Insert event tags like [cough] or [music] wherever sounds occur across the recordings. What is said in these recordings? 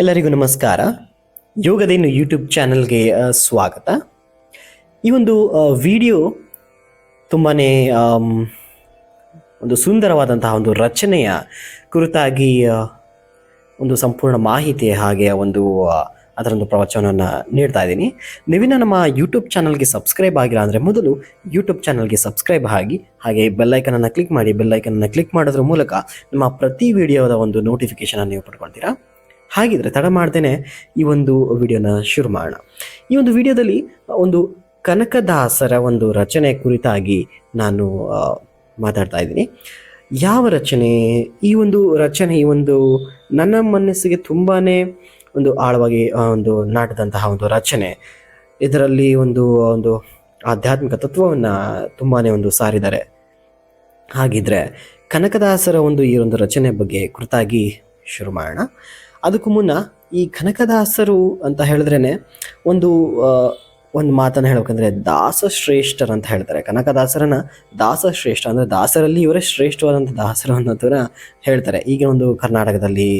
ಎಲ್ಲರಿಗೂ ನಮಸ್ಕಾರ. ಯೋಗದೇನು ಯೂಟ್ಯೂಬ್ ಚಾನಲ್ಗೆ ಸ್ವಾಗತ. ಈ ಒಂದು ವಿಡಿಯೋ ತುಂಬಾ ಒಂದು ಸುಂದರವಾದಂತಹ ಒಂದು ರಚನೆಯ ಕುರಿತಾಗಿ ಒಂದು ಸಂಪೂರ್ಣ ಮಾಹಿತಿ ಹಾಗೆ ಒಂದು ಅದರೊಂದು ಪ್ರವಚನವನ್ನು ನೀಡ್ತಾ ಇದ್ದೀನಿ. ನೀವಿನ ನಮ್ಮ ಯೂಟ್ಯೂಬ್ ಚಾನಲ್ಗೆ ಸಬ್ಸ್ಕ್ರೈಬ್ ಆಗಿಲ್ಲ ಅಂದರೆ ಮೊದಲು ಯೂಟ್ಯೂಬ್ ಚಾನಲ್ಗೆ ಸಬ್ಸ್ಕ್ರೈಬ್ ಆಗಿ, ಹಾಗೆ ಬೆಲ್ಲೈಕನನ್ನು ಕ್ಲಿಕ್ ಮಾಡಿ ಬೆಲ್ಲೈಕನನ್ನು ಕ್ಲಿಕ್ ಮಾಡೋದ್ರ ಮೂಲಕ ನಮ್ಮ ಪ್ರತಿ ವಿಡಿಯೋದ ಒಂದು ನೋಟಿಫಿಕೇಶನನ್ನು ನೀವು ಪಡ್ಕೊಳ್ತೀರಾ. ಹಾಗಿದ್ರೆ ತಡ ಮಾಡ್ದೇನೆ ಈ ಒಂದು ವಿಡಿಯೋನ ಶುರು ಮಾಡೋಣ. ಈ ಒಂದು ವಿಡಿಯೋದಲ್ಲಿ ಒಂದು ಕನಕದಾಸರ ಒಂದು ರಚನೆ ಕುರಿತಾಗಿ ನಾನು ಮಾತಾಡ್ತಾ ಇದ್ದೀನಿ. ಯಾವ ರಚನೆ? ಈ ಒಂದು ರಚನೆ, ಈ ಒಂದು ನನ್ನ ಮನಸ್ಸಿಗೆ ತುಂಬಾ ಒಂದು ಆಳವಾಗಿ ಒಂದು ನಾಟದಂತಹ ಒಂದು ರಚನೆ. ಇದರಲ್ಲಿ ಒಂದು ಒಂದು ಆಧ್ಯಾತ್ಮಿಕ ತತ್ವವನ್ನು ತುಂಬಾ ಒಂದು ಸಾರಿದ್ದಾರೆ. ಹಾಗಿದ್ರೆ ಕನಕದಾಸರ ಒಂದು ಈ ಒಂದು ರಚನೆ ಬಗ್ಗೆ ಕುರಿತಾಗಿ ಶುರು ಮಾಡೋಣ. ಅದಕ್ಕೂ ಮುನ್ನ ಈ ಕನಕದಾಸರು ಅಂತ ಹೇಳಿದ್ರೇ ಒಂದು ಒಂದು ಮಾತನ್ನು ಹೇಳ್ಬೇಕಂದ್ರೆ ದಾಸ ಶ್ರೇಷ್ಠರು ಅಂತ ಹೇಳ್ತಾರೆ. ಕನಕದಾಸರನ್ನ ದಾಸ ಶ್ರೇಷ್ಠ ಅಂದರೆ ದಾಸರಲ್ಲಿ ಇವರೇ ಶ್ರೇಷ್ಠವಾದಂಥ ದಾಸರು ಅನ್ನೋದನ್ನ ಹೇಳ್ತಾರೆ. ಈಗ ಒಂದು ಕರ್ನಾಟಕದಲ್ಲಿ,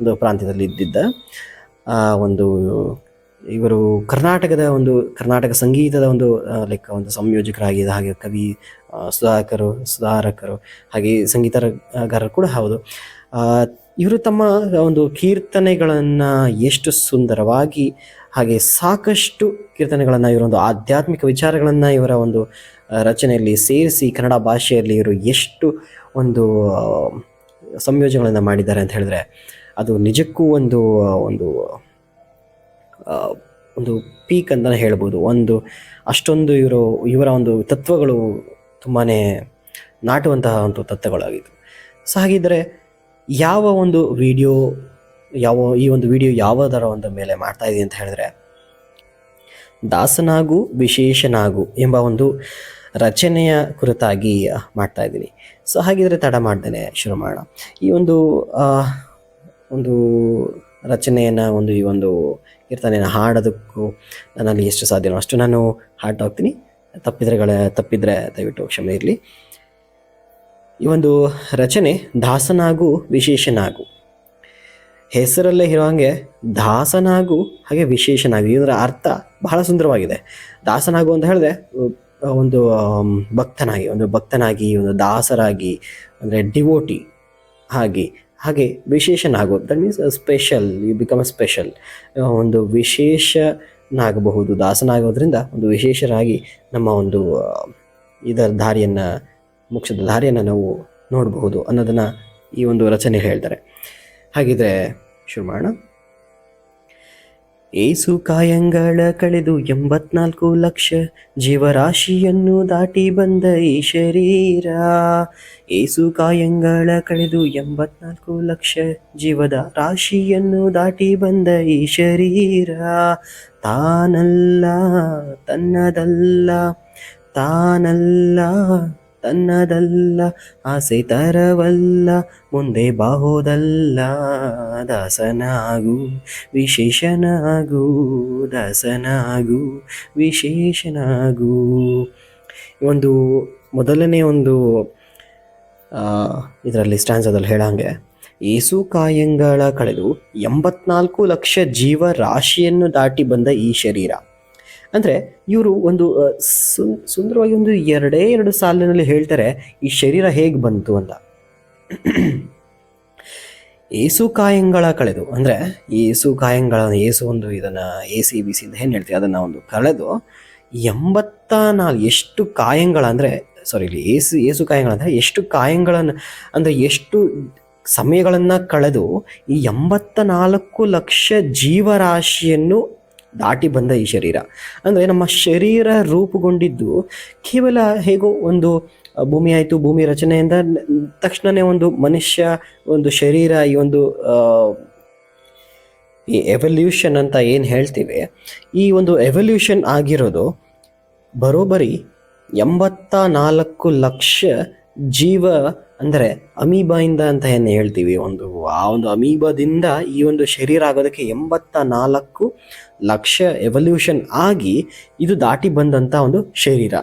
ಒಂದು ಪ್ರಾಂತ್ಯದಲ್ಲಿ ಇದ್ದಿದ್ದ ಒಂದು ಇವರು ಕರ್ನಾಟಕದ ಒಂದು ಕರ್ನಾಟಕ ಸಂಗೀತದ ಒಂದು ಲೈಕ್ ಒಂದು ಸಂಯೋಜಕರಾಗಿದ್ದ ಹಾಗೆ ಕವಿ ಸುಧಾಕರು, ಸುಧಾರಕರು, ಹಾಗೆ ಸಂಗೀತಗಾರರು ಕೂಡ ಹೌದು. ಇವರು ತಮ್ಮ ಒಂದು ಕೀರ್ತನೆಗಳನ್ನು ಎಷ್ಟು ಸುಂದರವಾಗಿ ಹಾಗೆ ಸಾಕಷ್ಟು ಕೀರ್ತನೆಗಳನ್ನು ಇವರೊಂದು ಆಧ್ಯಾತ್ಮಿಕ ವಿಚಾರಗಳನ್ನು ಇವರ ಒಂದು ರಚನೆಯಲ್ಲಿ ಸೇರಿಸಿ ಕನ್ನಡ ಭಾಷೆಯಲ್ಲಿ ಇವರು ಎಷ್ಟು ಒಂದು ಸಂಯೋಜನೆಗಳನ್ನು ಮಾಡಿದ್ದಾರೆ ಅಂತ ಹೇಳಿದ್ರೆ ಅದು ನಿಜಕ್ಕೂ ಒಂದು ಒಂದು ಒಂದು ಪೀಕ್ ಅಂತಲೇ ಹೇಳ್ಬೋದು. ಒಂದು, ಅಷ್ಟೊಂದು ಇವರು, ಇವರ ಒಂದು ತತ್ವಗಳು ತುಂಬಾ ನಾಟುವಂತಹ ಒಂದು ತತ್ವಗಳಾಗಿತ್ತು ಸೊ ಹಾಗಿದ್ದರೆ ಯಾವ ಒಂದು ವಿಡಿಯೋ ಯಾವ ಈ ಒಂದು ವಿಡಿಯೋ ಯಾವುದರ ಒಂದು ಮೇಲೆ ಮಾಡ್ತಾ ಇದೆ ಅಂತ ಹೇಳಿದ್ರೆ, ದಾಸನಾಗು ವಿಶೇಷನಾಗು ಎಂಬ ಒಂದು ರಚನೆಯ ಕುರಿತಾಗಿ ಮಾಡ್ತಾ ಇದ್ದೀನಿ. ಸೊ ಹಾಗಿದ್ರೆ ತಡ ಮಾಡ್ದೇನೆ ಶುರು ಮಾಡೋಣ. ಈ ಒಂದು ಒಂದು ರಚನೆಯನ್ನು ಒಂದು ಈ ಒಂದು ಇರ್ತಾನೆ ಹಾಡೋದಕ್ಕೂ ನನ್ನಲ್ಲಿ ಎಷ್ಟು ಸಾಧ್ಯನೋ ಅಷ್ಟು ನಾನು ಹಾಡ್ತಾ ಹೋಗ್ತೀನಿ. ತಪ್ಪಿದ್ರೆಗಳ ತಪ್ಪಿದ್ರೆ ದಯವಿಟ್ಟು ಕ್ಷಮೆ ಇರಲಿ. ಈ ಒಂದು ರಚನೆ ದಾಸನಾಗು ವಿಶೇಷನಾಗು. ಹೆಸರಲ್ಲೇ ಇರೋ ಹಾಗೆ ದಾಸನಾಗು ಹಾಗೆ ವಿಶೇಷನಾಗು. ಇದರ ಅರ್ಥ ಬಹಳ ಸುಂದರವಾಗಿದೆ. ದಾಸನಾಗು ಅಂತ ಹೇಳಿದ್ರೆ ಒಂದು ಭಕ್ತನಾಗಿ ಒಂದು ಭಕ್ತನಾಗಿ, ಒಂದು ದಾಸರಾಗಿ, ಅಂದರೆ ಡಿವೋಟಿ ಹಾಗೆ ಹಾಗೆ ವಿಶೇಷನಾಗು. That means special you become a special ಒಂದು ವಿಶೇಷನಾಗಬಹುದು. ದಾಸನಾಗೋದ್ರಿಂದ ಒಂದು ವಿಶೇಷರಾಗಿ ನಮ್ಮ ಒಂದು ಇದರ ದಾರಿಯನ್ನು ಮೋಕ್ಷದ ದಾರಿಯನ್ನು ನಾವು ನೋಡಬಹುದು ಅನ್ನೋದನ್ನು ಈ ಒಂದು ರಚನೆ ಹೇಳ್ತಾರೆ. ಹಾಗಿದ್ರೆ ಶುರು ಮಾಡೋಣ ಏಸು ಕಾಯಂಗಳ ಕಳೆದು ಎಂಬತ್ನಾಲ್ಕು ಲಕ್ಷ ಜೀವರಾಶಿಯನ್ನು ದಾಟಿ ಬಂದ ಈ ಶರೀರ, ಏಸು ಕಾಯಂಗಳ ಕಳೆದು ಎಂಬತ್ನಾಲ್ಕು ಲಕ್ಷ ಜೀವದ ರಾಶಿಯನ್ನು ದಾಟಿ ಬಂದ ಈ ಶರೀರ, ತಾನಲ್ಲ ತನ್ನದಲ್ಲ, ತಾನಲ್ಲ ತನ್ನದಲ್ಲ, ಆಸೆ ತರವಲ್ಲ, ಮುಂದೆ ಬಾಹೋದಲ್ಲ, ದಾಸನಾಗು, ವಿಶೇಷನಾಗು ದಾಸನಾಗು, ವಿಶೇಷನಾಗು. ಒಂದು, ಮೊದಲನೇ ಒಂದು ಇದರಲ್ಲಿ ಸ್ಟ್ಯಾನ್ಸದಲ್ಲಿ ಹೇಳಂಗೆ, ಏಸು ಕಾಯಂಗಳ ಕಳೆದು ಎಂಬತ್ನಾಲ್ಕು ಲಕ್ಷ ಜೀವ ರಾಶಿಯನ್ನು ದಾಟಿ ಬಂದ ಈ ಶರೀರ. ಅಂದರೆ ಇವರು ಒಂದು ಸುನ್, ಸುಂದರವಾಗಿ ಒಂದು ಎರಡೇ ಎರಡು ಸಾಲಿನಲ್ಲಿ ಹೇಳ್ತಾರೆ, ಈ ಶರೀರ ಹೇಗೆ ಬಂತು ಅಂತ. ಏಸು ಕಾಯಂಗಳ ಕಳೆದು, ಅಂದರೆ ಏಸು ಕಾಯಂಗಳ ಏಸು ಒಂದು ಇದನ್ನು, ಎ, ಸಿ, ಬಿ, ಸಿ ಅಂತ ಏನು ಹೇಳ್ತೀವಿ ಅದನ್ನು ಒಂದು ಕಳೆದು, ಎಂಬತ್ತ ನಾಲ್ಕು ಎಷ್ಟು ಕಾಯಂಗಳ ಅಂದರೆ ಸಾರಿ ಇಲ್ಲಿ ಏಸು ಏಸು ಕಾಯಂಗಳ ಎಷ್ಟು ಕಾಯಂಗಳನ್ನು, ಅಂದರೆ ಎಷ್ಟು ಸಮಯಗಳನ್ನು ಕಳೆದು, ಈ ಎಂಬತ್ತ ನಾಲ್ಕು ಲಕ್ಷ ಜೀವರಾಶಿಯನ್ನು ದಾಟಿ ಬಂದ ಈ ಶರೀರ. ಅಂದರೆ ನಮ್ಮ ಶರೀರ ರೂಪುಗೊಂಡಿದ್ದು ಕೇವಲ ಹೇಗೋ ಒಂದು ಭೂಮಿ ಆಯಿತು, ಭೂಮಿ ರಚನೆಯಿಂದ ತಕ್ಷಣವೇ ಒಂದು ಮನುಷ್ಯ, ಒಂದು ಶರೀರ, ಈ ಒಂದು ಈ ಎವಲ್ಯೂಷನ್ ಅಂತ ಏನು ಹೇಳ್ತೀವಿ, ಈ ಒಂದು ಎವಲ್ಯೂಷನ್ ಆಗಿರೋದು ಬರೋಬ್ಬರಿ ಎಂಬತ್ತ ನಾಲ್ಕು ಲಕ್ಷ ಜೀವ ಅಂದರೆ ಅಮೀಬಾಯಿಂದ ಅಂತ ಏನು ಹೇಳ್ತೀವಿ? ಒಂದು, ಆ ಒಂದು ಅಮೀಬಾದಿಂದ ಈ ಒಂದು ಶರೀರ ಆಗೋದಕ್ಕೆ ಎಂಬತ್ತ ನಾಲ್ಕು ಲಕ್ಷ ಎವಲ್ಯೂಷನ್ ಆಗಿ ಇದು ದಾಟಿ ಬಂದಂಥ ಒಂದು ಶರೀರ.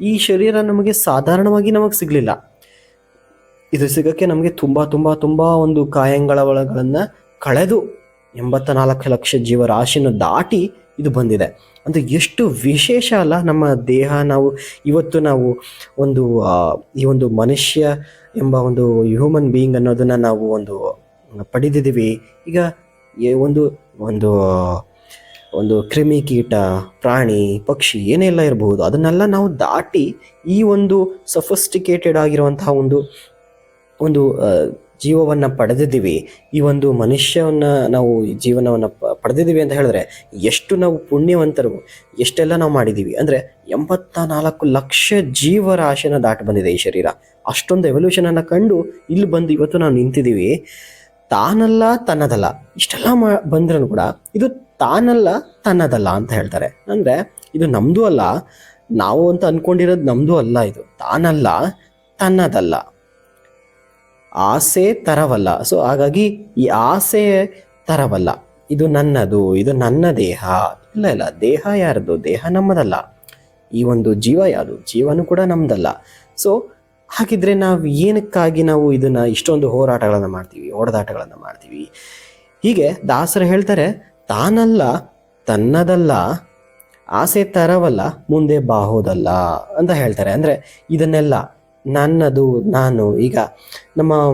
ಈ ಶರೀರ ನಮಗೆ ಸಾಧಾರಣವಾಗಿ ನಮಗೆ ಸಿಗಲಿಲ್ಲ. ಇದು ಸಿಗೋಕ್ಕೆ ನಮಗೆ ತುಂಬ ತುಂಬ ತುಂಬ ಒಂದು ಕಾಯಂಗಳ ಒಳಗಳನ್ನು ಕಳೆದು ಎಂಬತ್ತ ನಾಲ್ಕು ಲಕ್ಷ ಜೀವರಾಶಿಯನ್ನು ದಾಟಿ ಇದು ಬಂದಿದೆ. ಅಂದರೆ ಎಷ್ಟು ವಿಶೇಷ ಅಲ್ಲ ನಮ್ಮ ದೇಹ. ನಾವು ಇವತ್ತು ನಾವು ಒಂದು ಈ ಒಂದು ಮನುಷ್ಯ ಎಂಬ ಒಂದು ಹ್ಯೂಮನ್ ಬೀಯಿಂಗ್ ಅನ್ನೋದನ್ನು ನಾವು ಒಂದು ಪಡೆದಿದ್ದೀವಿ. ಈಗ ಒಂದು ಒಂದು ಒಂದು ಕ್ರಿಮಿ ಕೀಟ, ಪ್ರಾಣಿ, ಪಕ್ಷಿ ಏನೆಲ್ಲ ಇರಬಹುದು ಅದನ್ನೆಲ್ಲ ನಾವು ದಾಟಿ ಈ ಒಂದು ಸಫಿಸ್ಟಿಕೇಟೆಡ್ ಆಗಿರುವಂತಹ ಒಂದು ಒಂದು ಜೀವವನ್ನು ಪಡೆದಿದ್ದೀವಿ. ಈ ಒಂದು ಮನುಷ್ಯವನ್ನ ನಾವು ಜೀವನವನ್ನು ಪಡೆದಿದ್ದೀವಿ ಅಂತ ಹೇಳಿದ್ರೆ ಎಷ್ಟು ನಾವು ಪುಣ್ಯವಂತರು, ಎಷ್ಟೆಲ್ಲ ನಾವು ಮಾಡಿದ್ದೀವಿ. ಅಂದರೆ ಎಂಬತ್ತ ನಾಲ್ಕು ಲಕ್ಷ ಜೀವರಾಶಿನ ದಾಟಿ ಬಂದಿದೆ ಈ ಶರೀರ. ಅಷ್ಟೊಂದು ಎವಲ್ಯೂಷನನ್ನು ಕಂಡು ಇಲ್ಲಿ ಬಂದು ಇವತ್ತು ನಾವು ನಿಂತಿದ್ದೀವಿ. ತಾನಲ್ಲ ತನ್ನದಲ್ಲ. ಇಷ್ಟೆಲ್ಲ ಮಾ ಬಂದ್ರೂ ಕೂಡ ಇದು ತಾನಲ್ಲ ತನ್ನದಲ್ಲ ಅಂತ ಹೇಳ್ತಾರೆ. ಅಂದರೆ ಇದು ನಮ್ಮದು ಅಲ್ಲ. ನಾವು ಅಂತ ಅಂದ್ಕೊಂಡಿರೋದು ನಮ್ಮದು ಅಲ್ಲ ಇದು. ತಾನಲ್ಲ ತನ್ನದಲ್ಲ. ಆಸೆ ತರವಲ್ಲ. ಸೊ ಹಾಗಾಗಿ ಈ ಆಸೆ ತರವಲ್ಲ. ಇದು ನನ್ನದು, ಇದು ನನ್ನ ದೇಹ. ಇಲ್ಲ ಇಲ್ಲ, ದೇಹ ಯಾರದು ದೇಹ ನಮ್ಮದಲ್ಲ. ಈ ಒಂದು ಜೀವ ಯಾವುದು? ಜೀವನೂ ಕೂಡ ನಮ್ಮದಲ್ಲ ಸೊ ಹಾಗಿದ್ರೆ ನಾವು ಏನಕ್ಕಾಗಿ ನಾವು ಇದನ್ನ ಇಷ್ಟೊಂದು ಹೋರಾಟಗಳನ್ನು ಮಾಡ್ತೀವಿ ಹೊಡೆದಾಟಗಳನ್ನು ಮಾಡ್ತೀವಿ? ಹೀಗೆ ದಾಸರು ಹೇಳ್ತಾರೆ, ತಾನಲ್ಲ, ತನ್ನದಲ್ಲ, ಆಸೆ ತರವಲ್ಲ, ಮುಂದೆ ಬಾಹೋದಲ್ಲ ಅಂತ ಹೇಳ್ತಾರೆ. ಅಂದರೆ ಇದನ್ನೆಲ್ಲ ನನ್ನದು ನಾನು. ಈಗ ನಮ್ಮ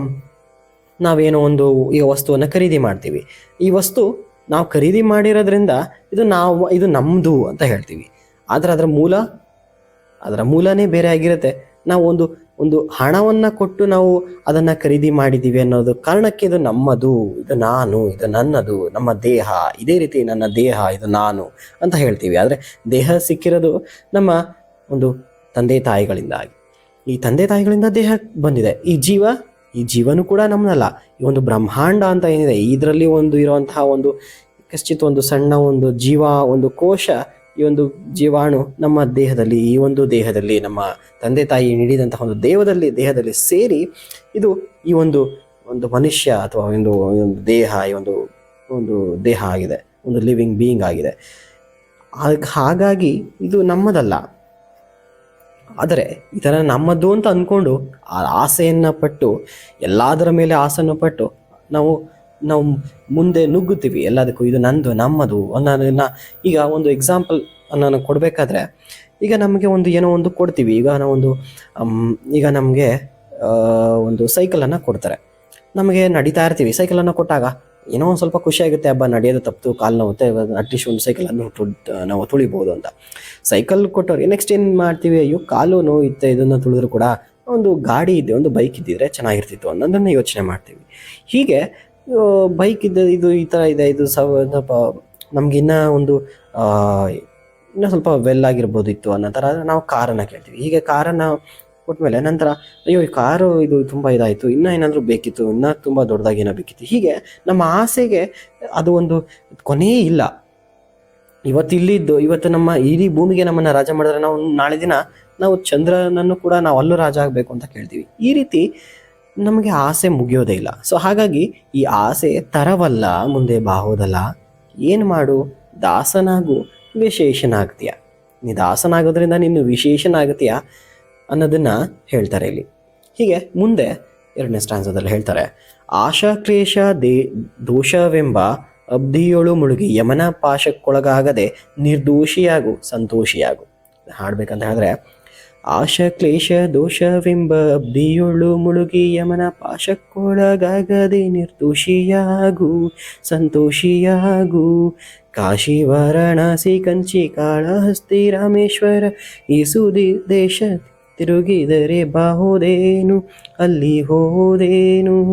ನಾವೇನೋ ಒಂದು ಈ ವಸ್ತುವನ್ನು ಖರೀದಿ ಮಾಡ್ತೀವಿ. ಈ ವಸ್ತು ನಾವು ಖರೀದಿ ಮಾಡಿರೋದ್ರಿಂದ ಇದು ನಾವು, ಇದು ನಮ್ಮದು ಅಂತ ಹೇಳ್ತೀವಿ. ಆದರೆ ಅದರ ಮೂಲ, ಅದರ ಮೂಲನೇ ಬೇರೆ ಆಗಿರುತ್ತೆ. ನಾವು ಒಂದು ಒಂದು ಹಣವನ್ನು ಕೊಟ್ಟು ನಾವು ಅದನ್ನು ಖರೀದಿ ಮಾಡಿದ್ದೀವಿ ಅನ್ನೋದು ಕಾರಣಕ್ಕೆ ಇದು ನಮ್ಮದು, ಇದು ನಾನು, ಇದು ನನ್ನದು, ನಮ್ಮ ದೇಹ, ಇದೇ ರೀತಿ ನನ್ನ ದೇಹ, ಇದು ನಾನು ಅಂತ ಹೇಳ್ತೀವಿ. ಆದರೆ ದೇಹ ಸಿಕ್ಕಿರೋದು ನಮ್ಮ ಒಂದು ತಂದೆ ತಾಯಿಗಳಿಂದಾಗಿ. ಈ ತಂದೆ ತಾಯಿಗಳಿಂದ ದೇಹ ಬಂದಿದೆ. ಈ ಜೀವ, ಈ ಜೀವನೂ ಕೂಡ ನಮ್ಮನಲ್ಲ. ಈ ಒಂದು ಬ್ರಹ್ಮಾಂಡ ಅಂತ ಏನಿದೆ, ಇದರಲ್ಲಿ ಒಂದು ಇರುವಂತಹ ಒಂದು ಕಶ್ಚಿತ್ ಒಂದು ಸಣ್ಣ ಒಂದು ಜೀವ, ಒಂದು ಕೋಶ, ಈ ಒಂದು ಜೀವಾಣು ನಮ್ಮ ದೇಹದಲ್ಲಿ, ಈ ಒಂದು ದೇಹದಲ್ಲಿ, ನಮ್ಮ ತಂದೆ ತಾಯಿ ನೀಡಿದಂತಹ ಒಂದು ದೇಹದಲ್ಲಿ ದೇಹದಲ್ಲಿ ಸೇರಿ ಇದು ಈ ಒಂದು ಒಂದು ಮನುಷ್ಯ ಅಥವಾ ಒಂದು ಒಂದು ದೇಹ, ಈ ಒಂದು ಒಂದು ದೇಹ ಆಗಿದೆ. ಒಂದು ಲಿವಿಂಗ್ ಬೀಯಿಂಗ್ ಆಗಿದೆ. ಹಾಗ್- ಹಾಗಾಗಿ ಇದು ನಮ್ಮದಲ್ಲ. ಆದರೆ ಥರ ನಮ್ಮದು ಅಂತ ಅಂದ್ಕೊಂಡು ಆ ಆಸೆಯನ್ನು ಪಟ್ಟು, ಎಲ್ಲದರ ಮೇಲೆ ಆಸೆಯನ್ನು ಪಟ್ಟು ನಾವು ನಾವು ಮುಂದೆ ನುಗ್ಗುತ್ತೀವಿ. ಎಲ್ಲದಕ್ಕೂ ಇದು ನಂದು, ನಮ್ಮದು. ಅನ್ನೋದನ್ನ ಈಗ ಒಂದು ಎಕ್ಸಾಂಪಲ್ ನಾನು ಕೊಡಬೇಕಾದ್ರೆ, ಈಗ ನಮಗೆ ಒಂದು ಏನೋ ಒಂದು ಕೊಡ್ತೀವಿ. ಈಗ ನಾವೊಂದು ಈಗ ನಮಗೆ ಒಂದು ಸೈಕಲನ್ನು ಕೊಡ್ತಾರೆ. ನಮಗೆ ನಡೀತಾ ಇರ್ತೀವಿ. ಸೈಕಲನ್ನು ಕೊಟ್ಟಾಗ ಏನೋ ಒಂದು ಸ್ವಲ್ಪ ಖುಷಿ ಆಗುತ್ತೆ, ಹಬ್ಬ ನಡೆಯೋದು ತಪ್ಪು, ಕಾಲು ನೋವುತ್ತೆ ಅಟ್ಲೀಸ್ಟ್ ಒಂದು ಸೈಕಲನ್ನು ನಾವು ತುಳಿಬೋದು ಅಂತ. ಸೈಕಲ್ ಕೊಟ್ಟವ್ರಿಗೆ ನೆಕ್ಸ್ಟ್ ಏನು ಮಾಡ್ತೀವಿ, ಅಯ್ಯೋ, ಕಾಲು ಇತ್ತ ಇದನ್ನು ತುಳಿದ್ರು ಕೂಡ ಒಂದು ಗಾಡಿ ಇದೆ, ಒಂದು ಬೈಕ್ ಇದ್ದಿದ್ರೆ ಚೆನ್ನಾಗಿರ್ತಿತ್ತು ಅನ್ನೋದನ್ನು ಯೋಚನೆ ಮಾಡ್ತೀವಿ. ಹೀಗೆ ಬೈಕ್ ಇದ್ದ, ಇದು ಈ ಥರ ಇದೆ, ಇದು ಸ್ವಲ್ಪ ನಮ್ಗೆ ಇನ್ನೂ ಒಂದು ಇನ್ನೂ ಸ್ವಲ್ಪ ವೆಲ್ ಆಗಿರ್ಬೋದಿತ್ತು ಅನ್ನೋ ಥರ ನಾವು ಕಾರನ್ನು ಕೇಳ್ತೀವಿ. ಹೀಗೆ ಕಾರನ್ನು ಕೊಟ್ಮೇಲೆ ನಂತರ, ಅಯ್ಯೋ, ಈ ಕಾರು ಇದು ತುಂಬ ಇದಾಯಿತು, ಇನ್ನೂ ಏನಾದರೂ ಬೇಕಿತ್ತು, ಇನ್ನೂ ತುಂಬ ದೊಡ್ಡದಾಗಿ ಏನೋ ಬೇಕಿತ್ತು. ಹೀಗೆ ನಮ್ಮ ಆಸೆಗೆ ಅದು ಒಂದು ಕೊನೆಯೇ ಇಲ್ಲ. ಇವತ್ತು ಇಲ್ಲಿದ್ದು, ಇವತ್ತು ನಮ್ಮ ಇಡೀ ಭೂಮಿಗೆ ನಮ್ಮನ್ನು ರಾಜ ಮಾಡಿದ್ರೆ ನಾವು ನಾಳೆ ದಿನ ನಾವು ಚಂದ್ರನನ್ನು ಕೂಡ ನಾವು ಅಲ್ಲೂ ರಾಜ ಆಗಬೇಕು ಅಂತ ಕೇಳ್ತೀವಿ. ಈ ರೀತಿ ನಮಗೆ ಆಸೆ ಮುಗಿಯೋದೇ ಇಲ್ಲ. ಸೊ ಹಾಗಾಗಿ ಈ ಆಸೆ ತರವಲ್ಲ, ಮುಂದೆ ಬಾಹೋದಲ್ಲ. ಏನು ಮಾಡು? ದಾಸನಾಗು, ವಿಶೇಷನಾಗ್ತೀಯ. ನೀ ದಾಸನಾಗೋದ್ರಿಂದ ನೀನು ವಿಶೇಷನಾಗ್ತೀಯ. ಅನ್ನೋದನ್ನ ಹೇಳ್ತಾರೆ ಇಲ್ಲಿ. ಹೀಗೆ ಮುಂದೆ ಎರಡನೇ ಸ್ಟಾನ್ಸದಲ್ಲಿ ಹೇಳ್ತಾರೆ ಆಶಾ ಕ್ಲೇಶ ದೇ ದೋಷವೆಂಬ ಅಬ್ಧಿಯೊಳು ಮುಳುಗಿ ಯಮನ ಪಾಶಕ್ಕೊಳಗಾಗದೆ ನಿರ್ದೋಷಿಯಾಗು, ಸಂತೋಷಿಯಾಗು. ಹಾಡ್ಬೇಕಂತ ಹೇಳಿದ್ರೆ ಆಶ ಕ್ಲೇಶ ದೋಷವೆಂಬ ಅಬ್ಧಿಯೊಳು ಮುಳುಗಿ ಯಮನ ಪಾಶಕ್ಕೊಳಗಾಗದೆ ನಿರ್ದೋಷಿಯಾಗು, ಸಂತೋಷಿಯಾಗು. ಕಾಶಿ ವಾರಣಾಸಿ ಕಂಚಿ ಕಾಳಹಸ್ತಿ ರಾಮೇಶ್ವರ ಈ ಸುದಿ ದೇಶ ತಿರುಗಿದರೆ ಬಾಹುದೇನು? ಅಲ್ಲಿ ಹೋದೇನು?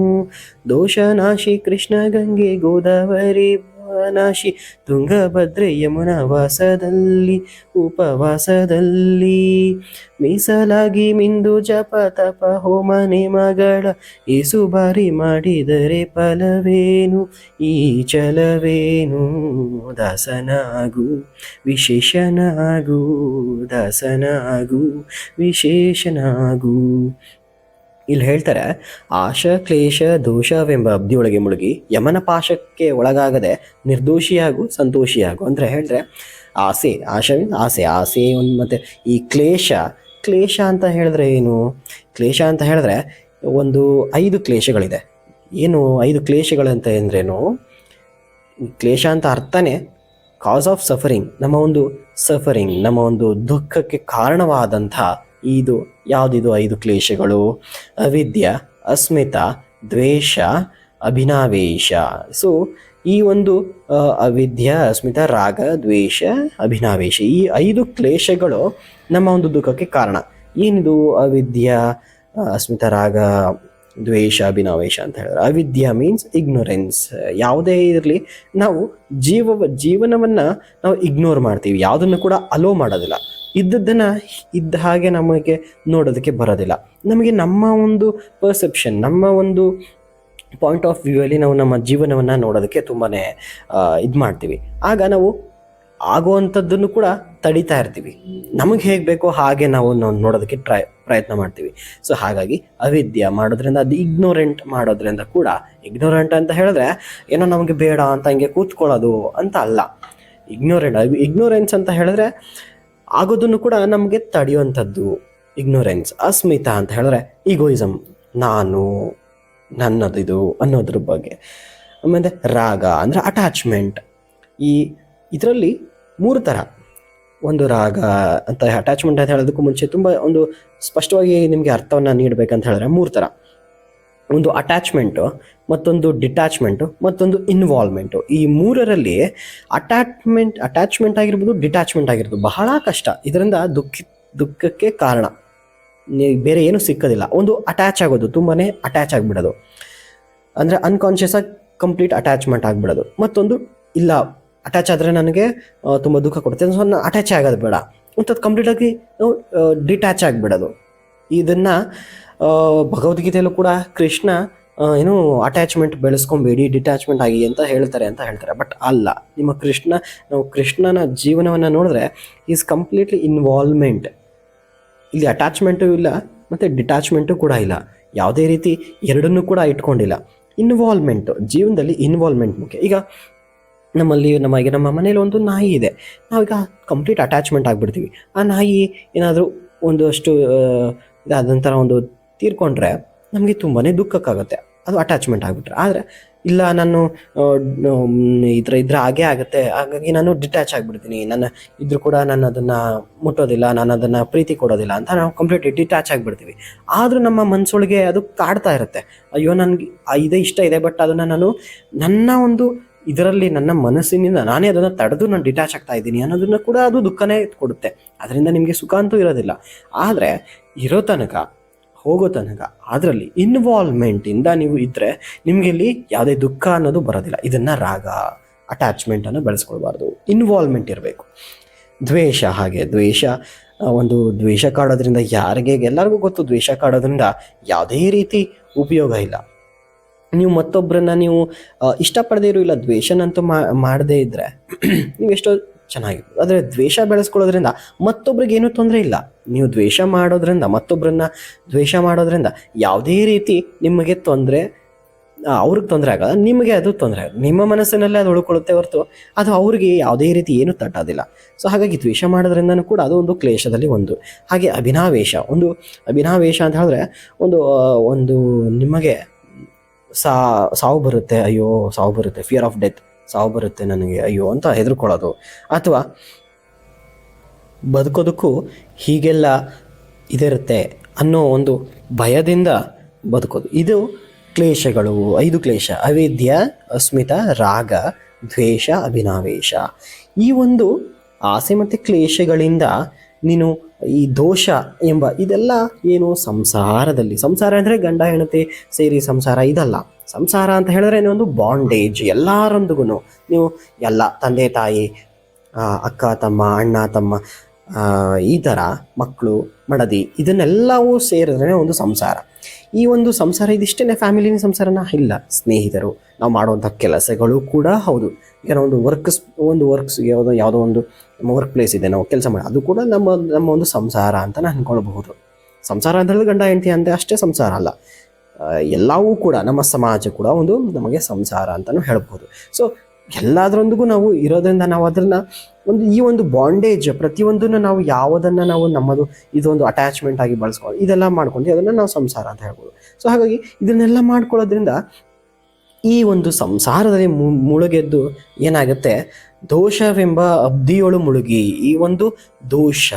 ದೋಷನಾಶಿ ಕೃಷ್ಣ ಗಂಗೆ ಗೋದಾವರಿ ನಾಶಿ ತುಂಗಭದ್ರೆ ಯಮುನಾ ವಾಸದಲ್ಲಿ, ಉಪವಾಸದಲ್ಲಿ. ಮೀಸಲಾಗಿ ಮಿಂದು ಜಪ ತಪ ಹೋಮ ಮಗಳ, ಏಸು ಬಾರಿ ಮಾಡಿದರೆ ಫಲವೇನು? ಈ ಚಲವೇನು ದಾಸನಾಗು, ವಿಶೇಷನಾಗು ದಾಸನಾಗು, ವಿಶೇಷನಾಗು. ಇಲ್ಲಿ ಹೇಳ್ತಾರೆ, ಆಶ, ಕ್ಲೇಶ ದೋಷವೆಂಬ ಅಬ್ಧಿಯೊಳಗೆ ಮುಳುಗಿ ಯಮನ ಪಾಶಕ್ಕೆ ಒಳಗಾಗದೆ ನಿರ್ದೋಷಿಯಾಗು ಸಂತೋಷಿಯಾಗು ಅಂದರೆ ಹೇಳಿದ್ರೆ, ಆಸೆ, ಆಶೆ, ಆಸೆ ಆಸೆ ಒಂದು ಮತ್ತು ಈ ಕ್ಲೇಶ ಕ್ಲೇಶ ಅಂತ ಹೇಳಿದ್ರೆ ಏನು? ಕ್ಲೇಶ ಅಂತ ಹೇಳಿದ್ರೆ ಒಂದು ಐದು ಕ್ಲೇಶಗಳಿದೆ. ಏನು ಐದು ಕ್ಲೇಶಗಳಂತ ಅಂದ್ರೇನು ಕ್ಲೇಶ ಅಂತ ಅರ್ಥನೇ ಕಾಸ್ ಆಫ್ ಸಫರಿಂಗ್ ನಮ್ಮ ಒಂದು ಸಫರಿಂಗ್ ನಮ್ಮ ಒಂದು ದುಃಖಕ್ಕೆ ಕಾರಣವಾದಂಥ ಇದು ಯಾವುದಿದು ಐದು ಕ್ಲೇಶಗಳು? ಅವಿದ್ಯ, ಅಸ್ಮಿತ, ದ್ವೇಷ, ಅಭಿನಾವೇಶ. ಸೊ ಈ ಒಂದು ಅವಿದ್ಯ, ಅಸ್ಮಿತ, ರಾಗ, ದ್ವೇಷ, ಅಭಿನಾವೇಶ ಈ ಐದು ಕ್ಲೇಶಗಳು ನಮ್ಮ ಒಂದು ದುಃಖಕ್ಕೆ ಕಾರಣ. ಏನಿದು ಅವಿದ್ಯ ಅಸ್ಮಿತ, ರಾಗ, ದ್ವೇಷ, ಅಭಿನಾವೇಶ ಅಂತ ಹೇಳಿದ್ರೆ ಅವಿದ್ಯ ಮೀನ್ಸ್ ಇಗ್ನೋರೆನ್ಸ್ ಯಾವುದೇ ಇರಲಿ ನಾವು ಜೀವ, ಜೀವನವನ್ನು ನಾವು ಇಗ್ನೋರ್ ಮಾಡ್ತೀವಿ. ಯಾವುದನ್ನು ಕೂಡ ಅಲೋ ಮಾಡೋದಿಲ್ಲ. ಇದ್ದದ್ದನ್ನು ಇದ್ದ ಹಾಗೆ ನಮಗೆ ನೋಡೋದಕ್ಕೆ ಬರೋದಿಲ್ಲ. ನಮಗೆ ನಮ್ಮ ಒಂದು ಪರ್ಸೆಪ್ಷನ್ ನಮ್ಮ ಒಂದು ಪಾಯಿಂಟ್ ಆಫ್ ವ್ಯೂ ಅಲ್ಲಿ ನಾವು ನಮ್ಮ ಜೀವನವನ್ನು ನೋಡೋದಕ್ಕೆ ತುಂಬಾ ಇದು ಮಾಡ್ತೀವಿ. ಆಗ ನಾವು ಆಗುವಂಥದ್ದನ್ನು ಕೂಡ ತಡಿತಾ ಇರ್ತೀವಿ. ನಮಗೆ ಹೇಗೆ ಬೇಕೋ ಹಾಗೆ ನಾವು ನಾವು ನೋಡೋದಕ್ಕೆ ಟ್ರೈ, ಪ್ರಯತ್ನ ಮಾಡ್ತೀವಿ. ಸೊ ಹಾಗಾಗಿ ಅವಿದ್ಯ ಮಾಡೋದ್ರಿಂದ, ಅದು ಇಗ್ನೋರೆಂಟ್ ಮಾಡೋದ್ರಿಂದ ಕೂಡ ಇಗ್ನೋರೆಂಟ್ ಅಂತ ಹೇಳಿದ್ರೆ, ಏನೋ ನಮಗೆ ಬೇಡ ಅಂತ ಹಿಂಗೆ ಕೂತ್ಕೊಳ್ಳೋದು ಅಂತ ಅಲ್ಲ. ಇಗ್ನೋರೆಂಟ್ ಇಗ್ನೋರೆನ್ಸ್ ಅಂತ ಹೇಳಿದ್ರೆ ಆಗೋದನ್ನು ಕೂಡ ನಮಗೆ ತಡೆಯುವಂಥದ್ದು ಇಗ್ನೋರೆನ್ಸ್ ಅಸ್ಮಿತ ಅಂತ ಹೇಳಿದ್ರೆ ಈಗೋಯಿಸಮ್ ನಾನು ನನ್ನದಿದು ಅನ್ನೋದ್ರ ಬಗ್ಗೆ. ಆಮೇಲೆ ರಾಗ ಅಂದರೆ ಅಟ್ಯಾಚ್ಮೆಂಟ್ ಈ ಇದರಲ್ಲಿ ಮೂರು ಥರ ಒಂದು ರಾಗ ಅಂತ ಅಟ್ಯಾಚ್ಮೆಂಟ್ ಅಂತ ಹೇಳೋದಕ್ಕೂ ಮುಂಚೆ ತುಂಬ ಒಂದು ಸ್ಪಷ್ಟವಾಗಿ ನಿಮಗೆ ಅರ್ಥವನ್ನು ನೀಡಬೇಕಂತ ಹೇಳಿದ್ರೆ ಮೂರು ಥರ ಒಂದು ಅಟ್ಯಾಚ್ಮೆಂಟು ಮತ್ತೊಂದು ಡಿಟ್ಯಾಚ್ಮೆಂಟು ಮತ್ತೊಂದು ಇನ್ವಾಲ್ವ್ಮೆಂಟು ಈ ಮೂರರಲ್ಲಿ ಅಟ್ಯಾಚ್ಮೆಂಟ್ ಅಟ್ಯಾಚ್ಮೆಂಟ್ ಆಗಿರ್ಬೋದು ಡಿಟ್ಯಾಚ್ಮೆಂಟ್ ಆಗಿರ್ಬೋದು ಬಹಳ ಕಷ್ಟ. ಇದರಿಂದ ದುಃಖ, ದುಃಖಕ್ಕೆ ಕಾರಣ. ಬೇರೆ ಏನೂ ಸಿಕ್ಕೋದಿಲ್ಲ. ಒಂದು ಅಟ್ಯಾಚ್ ಆಗೋದು ತುಂಬಾ ಅಟ್ಯಾಚ್ ಆಗಿಬಿಡೋದು. ಅಂದರೆ ಅನ್ಕಾನ್ಷಿಯಸ್ ಆಗಿ ಕಂಪ್ಲೀಟ್ ಅಟ್ಯಾಚ್ಮೆಂಟ್ ಆಗಿಬಿಡೋದು. ಮತ್ತೊಂದು, ಇಲ್ಲ ಅಟ್ಯಾಚ್ ಆದರೆ ನನಗೆ ತುಂಬ ದುಃಖ ಕೊಡುತ್ತೆ. ಸೊ ನಾನು ಅಟ್ಯಾಚ್ ಆಗೋದು ಬೇಡ. ಅಂಥದ್ದು ಕಂಪ್ಲೀಟಾಗಿ ಡಿಟ್ಯಾಚ್ ಆಗಿಬಿಡೋದು. ಇದನ್ನು ಭಗವದ್ಗೀತೆಯಲ್ಲೂ ಕೂಡ ಕೃಷ್ಣ ಏನು ಅಟ್ಯಾಚ್ಮೆಂಟ್ ಬೆಳೆಸ್ಕೊಬೇಡಿ ಡಿಟ್ಯಾಚ್ಮೆಂಟ್ ಆಗಿ ಅಂತ ಹೇಳ್ತಾರೆ ಅಂತ ಹೇಳ್ತಾರೆ. ಬಟ್ ಅಲ್ಲ, ನಿಮ್ಮ ಕೃಷ್ಣ, ನಾವು ಕೃಷ್ಣನ ಜೀವನವನ್ನು ನೋಡಿದ್ರೆ ಈಸ್ ಕಂಪ್ಲೀಟ್ಲಿ ಇನ್ವಾಲ್ವ್ಮೆಂಟ್ ಇಲ್ಲಿ ಅಟ್ಯಾಚ್ಮೆಂಟು ಇಲ್ಲ, ಮತ್ತು ಡಿಟ್ಯಾಚ್ಮೆಂಟು ಕೂಡ ಇಲ್ಲ. ಯಾವುದೇ ರೀತಿ ಎರಡನ್ನೂ ಕೂಡ ಇಟ್ಕೊಂಡಿಲ್ಲ. ಇನ್ವಾಲ್ವ್ಮೆಂಟು ಜೀವನದಲ್ಲಿ ಇನ್ವಾಲ್ವ್ಮೆಂಟ್ ಮುಖ್ಯ. ಈಗ ನಮ್ಮಲ್ಲಿ, ನಮಗೆ, ನಮ್ಮ ಮನೇಲಿ ಒಂದು ನಾಯಿ ಇದೆ. ನಾವೀಗ ಕಂಪ್ಲೀಟ್ ಅಟ್ಯಾಚ್ಮೆಂಟ್ ಆಗಿಬಿಡ್ತೀವಿ. ಆ ನಾಯಿ ಏನಾದರೂ ಒಂದಷ್ಟು ಅದಂತರ ಒಂದು ತೀರ್ಕೊಂಡ್ರೆ ನಮಗೆ ತುಂಬಾ ದುಃಖಕ್ಕಾಗುತ್ತೆ. ಅದು ಅಟ್ಯಾಚ್ಮೆಂಟ್ ಆಗಿಬಿಟ್ರೆ. ಆದರೆ ಇಲ್ಲ, ನಾನು ಇದ್ರ ಇದ್ರ ಈ ಥರ ಹಾಗೇ ಆಗುತ್ತೆ. ಹಾಗಾಗಿ ನಾನು ಡಿಟ್ಯಾಚ್ ಆಗಿಬಿಡ್ತೀನಿ. ನನ್ನ, ಇದ್ರೂ ಕೂಡ ನಾನು ಅದನ್ನು ಮುಟ್ಟೋದಿಲ್ಲ, ನಾನು ಅದನ್ನು ಪ್ರೀತಿ ಕೊಡೋದಿಲ್ಲ ಅಂತ ನಾವು ಕಂಪ್ಲೀಟ್ಲಿ ಡಿಟ್ಯಾಚ್ ಆಗಿಬಿಡ್ತೀವಿ. ಆದರೂ ನಮ್ಮ ಮನಸ್ಸೊಳಗೆ ಅದು ಕಾಡ್ತಾ ಇರುತ್ತೆ. ಅಯ್ಯೋ, ನನಗೆ ಇದೇ ಇಷ್ಟ ಇದೆ ಬಟ್ ಅದನ್ನು ನಾನು, ನನ್ನ ಒಂದು ಇದರಲ್ಲಿ ನನ್ನ ಮನಸ್ಸಿನಿಂದ ನಾನೇ ಅದನ್ನು ತಡೆದು ನಾನು ಡಿಟ್ಯಾಚ್ ಆಗ್ತಾ ಇದ್ದೀನಿ ಅನ್ನೋದನ್ನು ಕೂಡ ಅದು ದುಃಖನೇ ಕೊಡುತ್ತೆ. ಅದರಿಂದ ನಿಮಗೆ ಸುಖ ಅಂತೂ ಇರೋದಿಲ್ಲ. ಆದರೆ ಇರೋ ತನಕ ಹೋಗೋ ತನಕ. ಅದರಲ್ಲಿ ಇನ್ವಾಲ್ವ್ಮೆಂಟಿಂದ ನೀವು ಇದ್ದರೆ ನಿಮಗೆ ಇಲ್ಲಿ ಯಾವುದೇ ದುಃಖ ಅನ್ನೋದು ಬರೋದಿಲ್ಲ. ಇದನ್ನು ರಾಗ ಅಟ್ಯಾಚ್ಮೆಂಟನ್ನು ಬೆಳೆಸ್ಕೊಳ್ಬಾರ್ದು. ಇನ್ವಾಲ್ವ್ಮೆಂಟ್ ಇರಬೇಕು. ದ್ವೇಷ ಹಾಗೆ, ದ್ವೇಷ ಒಂದು ದ್ವೇಷ ಕಾಡೋದ್ರಿಂದ ಯಾರಿಗೆ, ಎಲ್ಲರಿಗೂ ಗೊತ್ತು ದ್ವೇಷ ಕಾಡೋದ್ರಿಂದ ಯಾವುದೇ ರೀತಿ ಉಪಯೋಗ ಇಲ್ಲ. ನೀವು ಮತ್ತೊಬ್ಬರನ್ನ ನೀವು ಇಷ್ಟಪಡದೇ ಇರೋ ಇಲ್ಲ, ದ್ವೇಷನಂತೂ ಮಾಡದೇ ಇದ್ದರೆ [clears throat] ನೀವು ಎಷ್ಟೋ ಚೆನ್ನಾಗಿರ್ಬೋದು. ಆದರೆ ದ್ವೇಷ ಬೆಳೆಸ್ಕೊಳ್ಳೋದ್ರಿಂದ ಮತ್ತೊಬ್ರಿಗೆ ಏನೂ ತೊಂದರೆ ಇಲ್ಲ. ನೀವು ದ್ವೇಷ ಮಾಡೋದ್ರಿಂದ ಮತ್ತೊಬ್ಬರನ್ನ ದ್ವೇಷ ಮಾಡೋದ್ರಿಂದ ಯಾವುದೇ ರೀತಿ ನಿಮಗೆ ತೊಂದರೆ ಅವ್ರಿಗೆ ತೊಂದರೆ ಆಗಲ್ಲ. ನಿಮಗೆ ಅದು ತೊಂದರೆ ಆಗಲ್ಲ. ನಿಮ್ಮ ಮನಸ್ಸಿನಲ್ಲೇ ಅದು ಉಳ್ಕೊಳ್ಳುತ್ತೆ ಹೊರತು ಅದು ಅವ್ರಿಗೆ ಯಾವುದೇ ರೀತಿ ಏನೂ ತಟ್ಟೋದಿಲ್ಲ. ಸೊ ಹಾಗಾಗಿ ದ್ವೇಷ ಮಾಡೋದ್ರಿಂದನೂ ಕೂಡ ಅದು ಒಂದು ಕ್ಲೇಶದಲ್ಲಿ ಒಂದು. ಹಾಗೆ ಅಭಿನಾವೇಶ. ಒಂದು ಅಭಿನಾವೇಶ ಅಂತ ಹೇಳಿದ್ರೆ ಒಂದು ಒಂದು ನಿಮಗೆ ಸಾ, ಸಾವು ಬರುತ್ತೆ. ಅಯ್ಯೋ, ಸಾವು ಬರುತ್ತೆ. ಫಿಯರ್ ಆಫ್ ಡೆತ್ ಸಾವು ಬರುತ್ತೆ ನನಗೆ. ಅಯ್ಯೋ, ಅಂತ ಹೆದರ್ಕೊಳ್ಳೋದು. ಅಥವಾ ಬದುಕೋದಕ್ಕೂ ಹೀಗೆಲ್ಲ ಇದಿರುತ್ತೆ ಅನ್ನೋ ಒಂದು ಭಯದಿಂದ ಬದುಕೋದು. ಇದು ಕ್ಲೇಶಗಳು. ಐದು ಕ್ಲೇಶ. ಅವಿದ್ಯ, ಅಸ್ಮಿತ, ರಾಗ, ದ್ವೇಷ ಅಭಿನಾವೇಶ ಈ ಒಂದು ಆಸೆ ಮತ್ತು ಕ್ಲೇಶಗಳಿಂದ ನೀನು ಈ ದೋಷ ಎಂಬ ಇದೆಲ್ಲ ಏನು ಸಂಸಾರದಲ್ಲಿ. ಸಂಸಾರ ಅಂದರೆ ಗಂಡ ಹೆಣತೆ ಸೇರಿ ಸಂಸಾರ ಇದಲ್ಲ. ಸಂಸಾರ ಅಂತ ಹೇಳಿದ್ರೆ ಒಂದು ಬಾಂಡೇಜ್ ಎಲ್ಲರೊಂದಿಗೂ ನೀವು ಎಲ್ಲ ತಂದೆ, ತಾಯಿ ಅಕ್ಕ, ತಮ್ಮ, ಅಣ್ಣ, ತಮ್ಮ ಈ ಥರ ಮಕ್ಕಳು, ಮಡದಿ ಇದನ್ನೆಲ್ಲವೂ ಸೇರಿದ್ರೆ ಒಂದು ಸಂಸಾರ. ಈ ಒಂದು ಸಂಸಾರ ಇದಿಷ್ಟೇ ಫ್ಯಾಮಿಲಿನ ಸಂಸಾರನ? ಇಲ್ಲ. ಸ್ನೇಹಿತರು, ನಾವು ಮಾಡುವಂಥ ಕೆಲಸಗಳು ಕೂಡ ಹೌದು. ಈಗ ಒಂದು ವರ್ಕ್ಸ್ ಒಂದು ವರ್ಕ್ಸ್ ಯಾವುದೋ ಯಾವುದೋ ಒಂದು ನಮ್ಮ ವರ್ಕ್ ಪ್ಲೇಸ್ ಇದೆ, ನಾವು ಕೆಲಸ ಮಾಡಿ, ಅದು ಕೂಡ ನಮ್ಮ ನಮ್ಮ ಒಂದು ಸಂಸಾರ ಅಂತ ನಾನು ಅಂದ್ಕೊಳ್ಬಹುದು ಸಂಸಾರ ಅಂತ ಹೇಳಿದ್ರೆ ಗಂಡ, ಹೆಂಡತಿ ಅಂದರೆ ಅಷ್ಟೇ ಸಂಸಾರ ಅಲ್ಲ. ಎಲ್ಲವೂ ಕೂಡ ನಮ್ಮ ಸಮಾಜ ಕೂಡ ಒಂದು ನಮಗೆ ಸಂಸಾರ ಅಂತಲೂ ಹೇಳ್ಬೋದು. ಸೊ ಎಲ್ಲದರೊಂದಿಗೂ ನಾವು ಇರೋದ್ರಿಂದ ನಾವು ಅದನ್ನು ಒಂದು ಈ ಒಂದು ಬಾಂಡೇಜ್ ಪ್ರತಿಯೊಂದನ್ನು ನಾವು ಯಾವುದನ್ನು ನಾವು ನಮ್ಮದು ಇದೊಂದು ಅಟ್ಯಾಚ್ಮೆಂಟ್ ಆಗಿ ಬಳಸ್ಕೊಂಡು ಇದೆಲ್ಲ ಮಾಡ್ಕೊಂಡು ಅದನ್ನು ನಾವು ಸಂಸಾರ ಅಂತ ಹೇಳ್ಬೋದು. ಸೊ ಹಾಗಾಗಿ ಇದನ್ನೆಲ್ಲ ಮಾಡ್ಕೊಳ್ಳೋದ್ರಿಂದ ಈ ಒಂದು ಸಂಸಾರದಲ್ಲಿ ಮುಳುಗೆದ್ದು ಏನಾಗುತ್ತೆ? ದೋಷವೆಂಬ ಅಬ್ಧಿಯೊಳು ಮುಳುಗಿ, ಈ ಒಂದು ದೋಷ,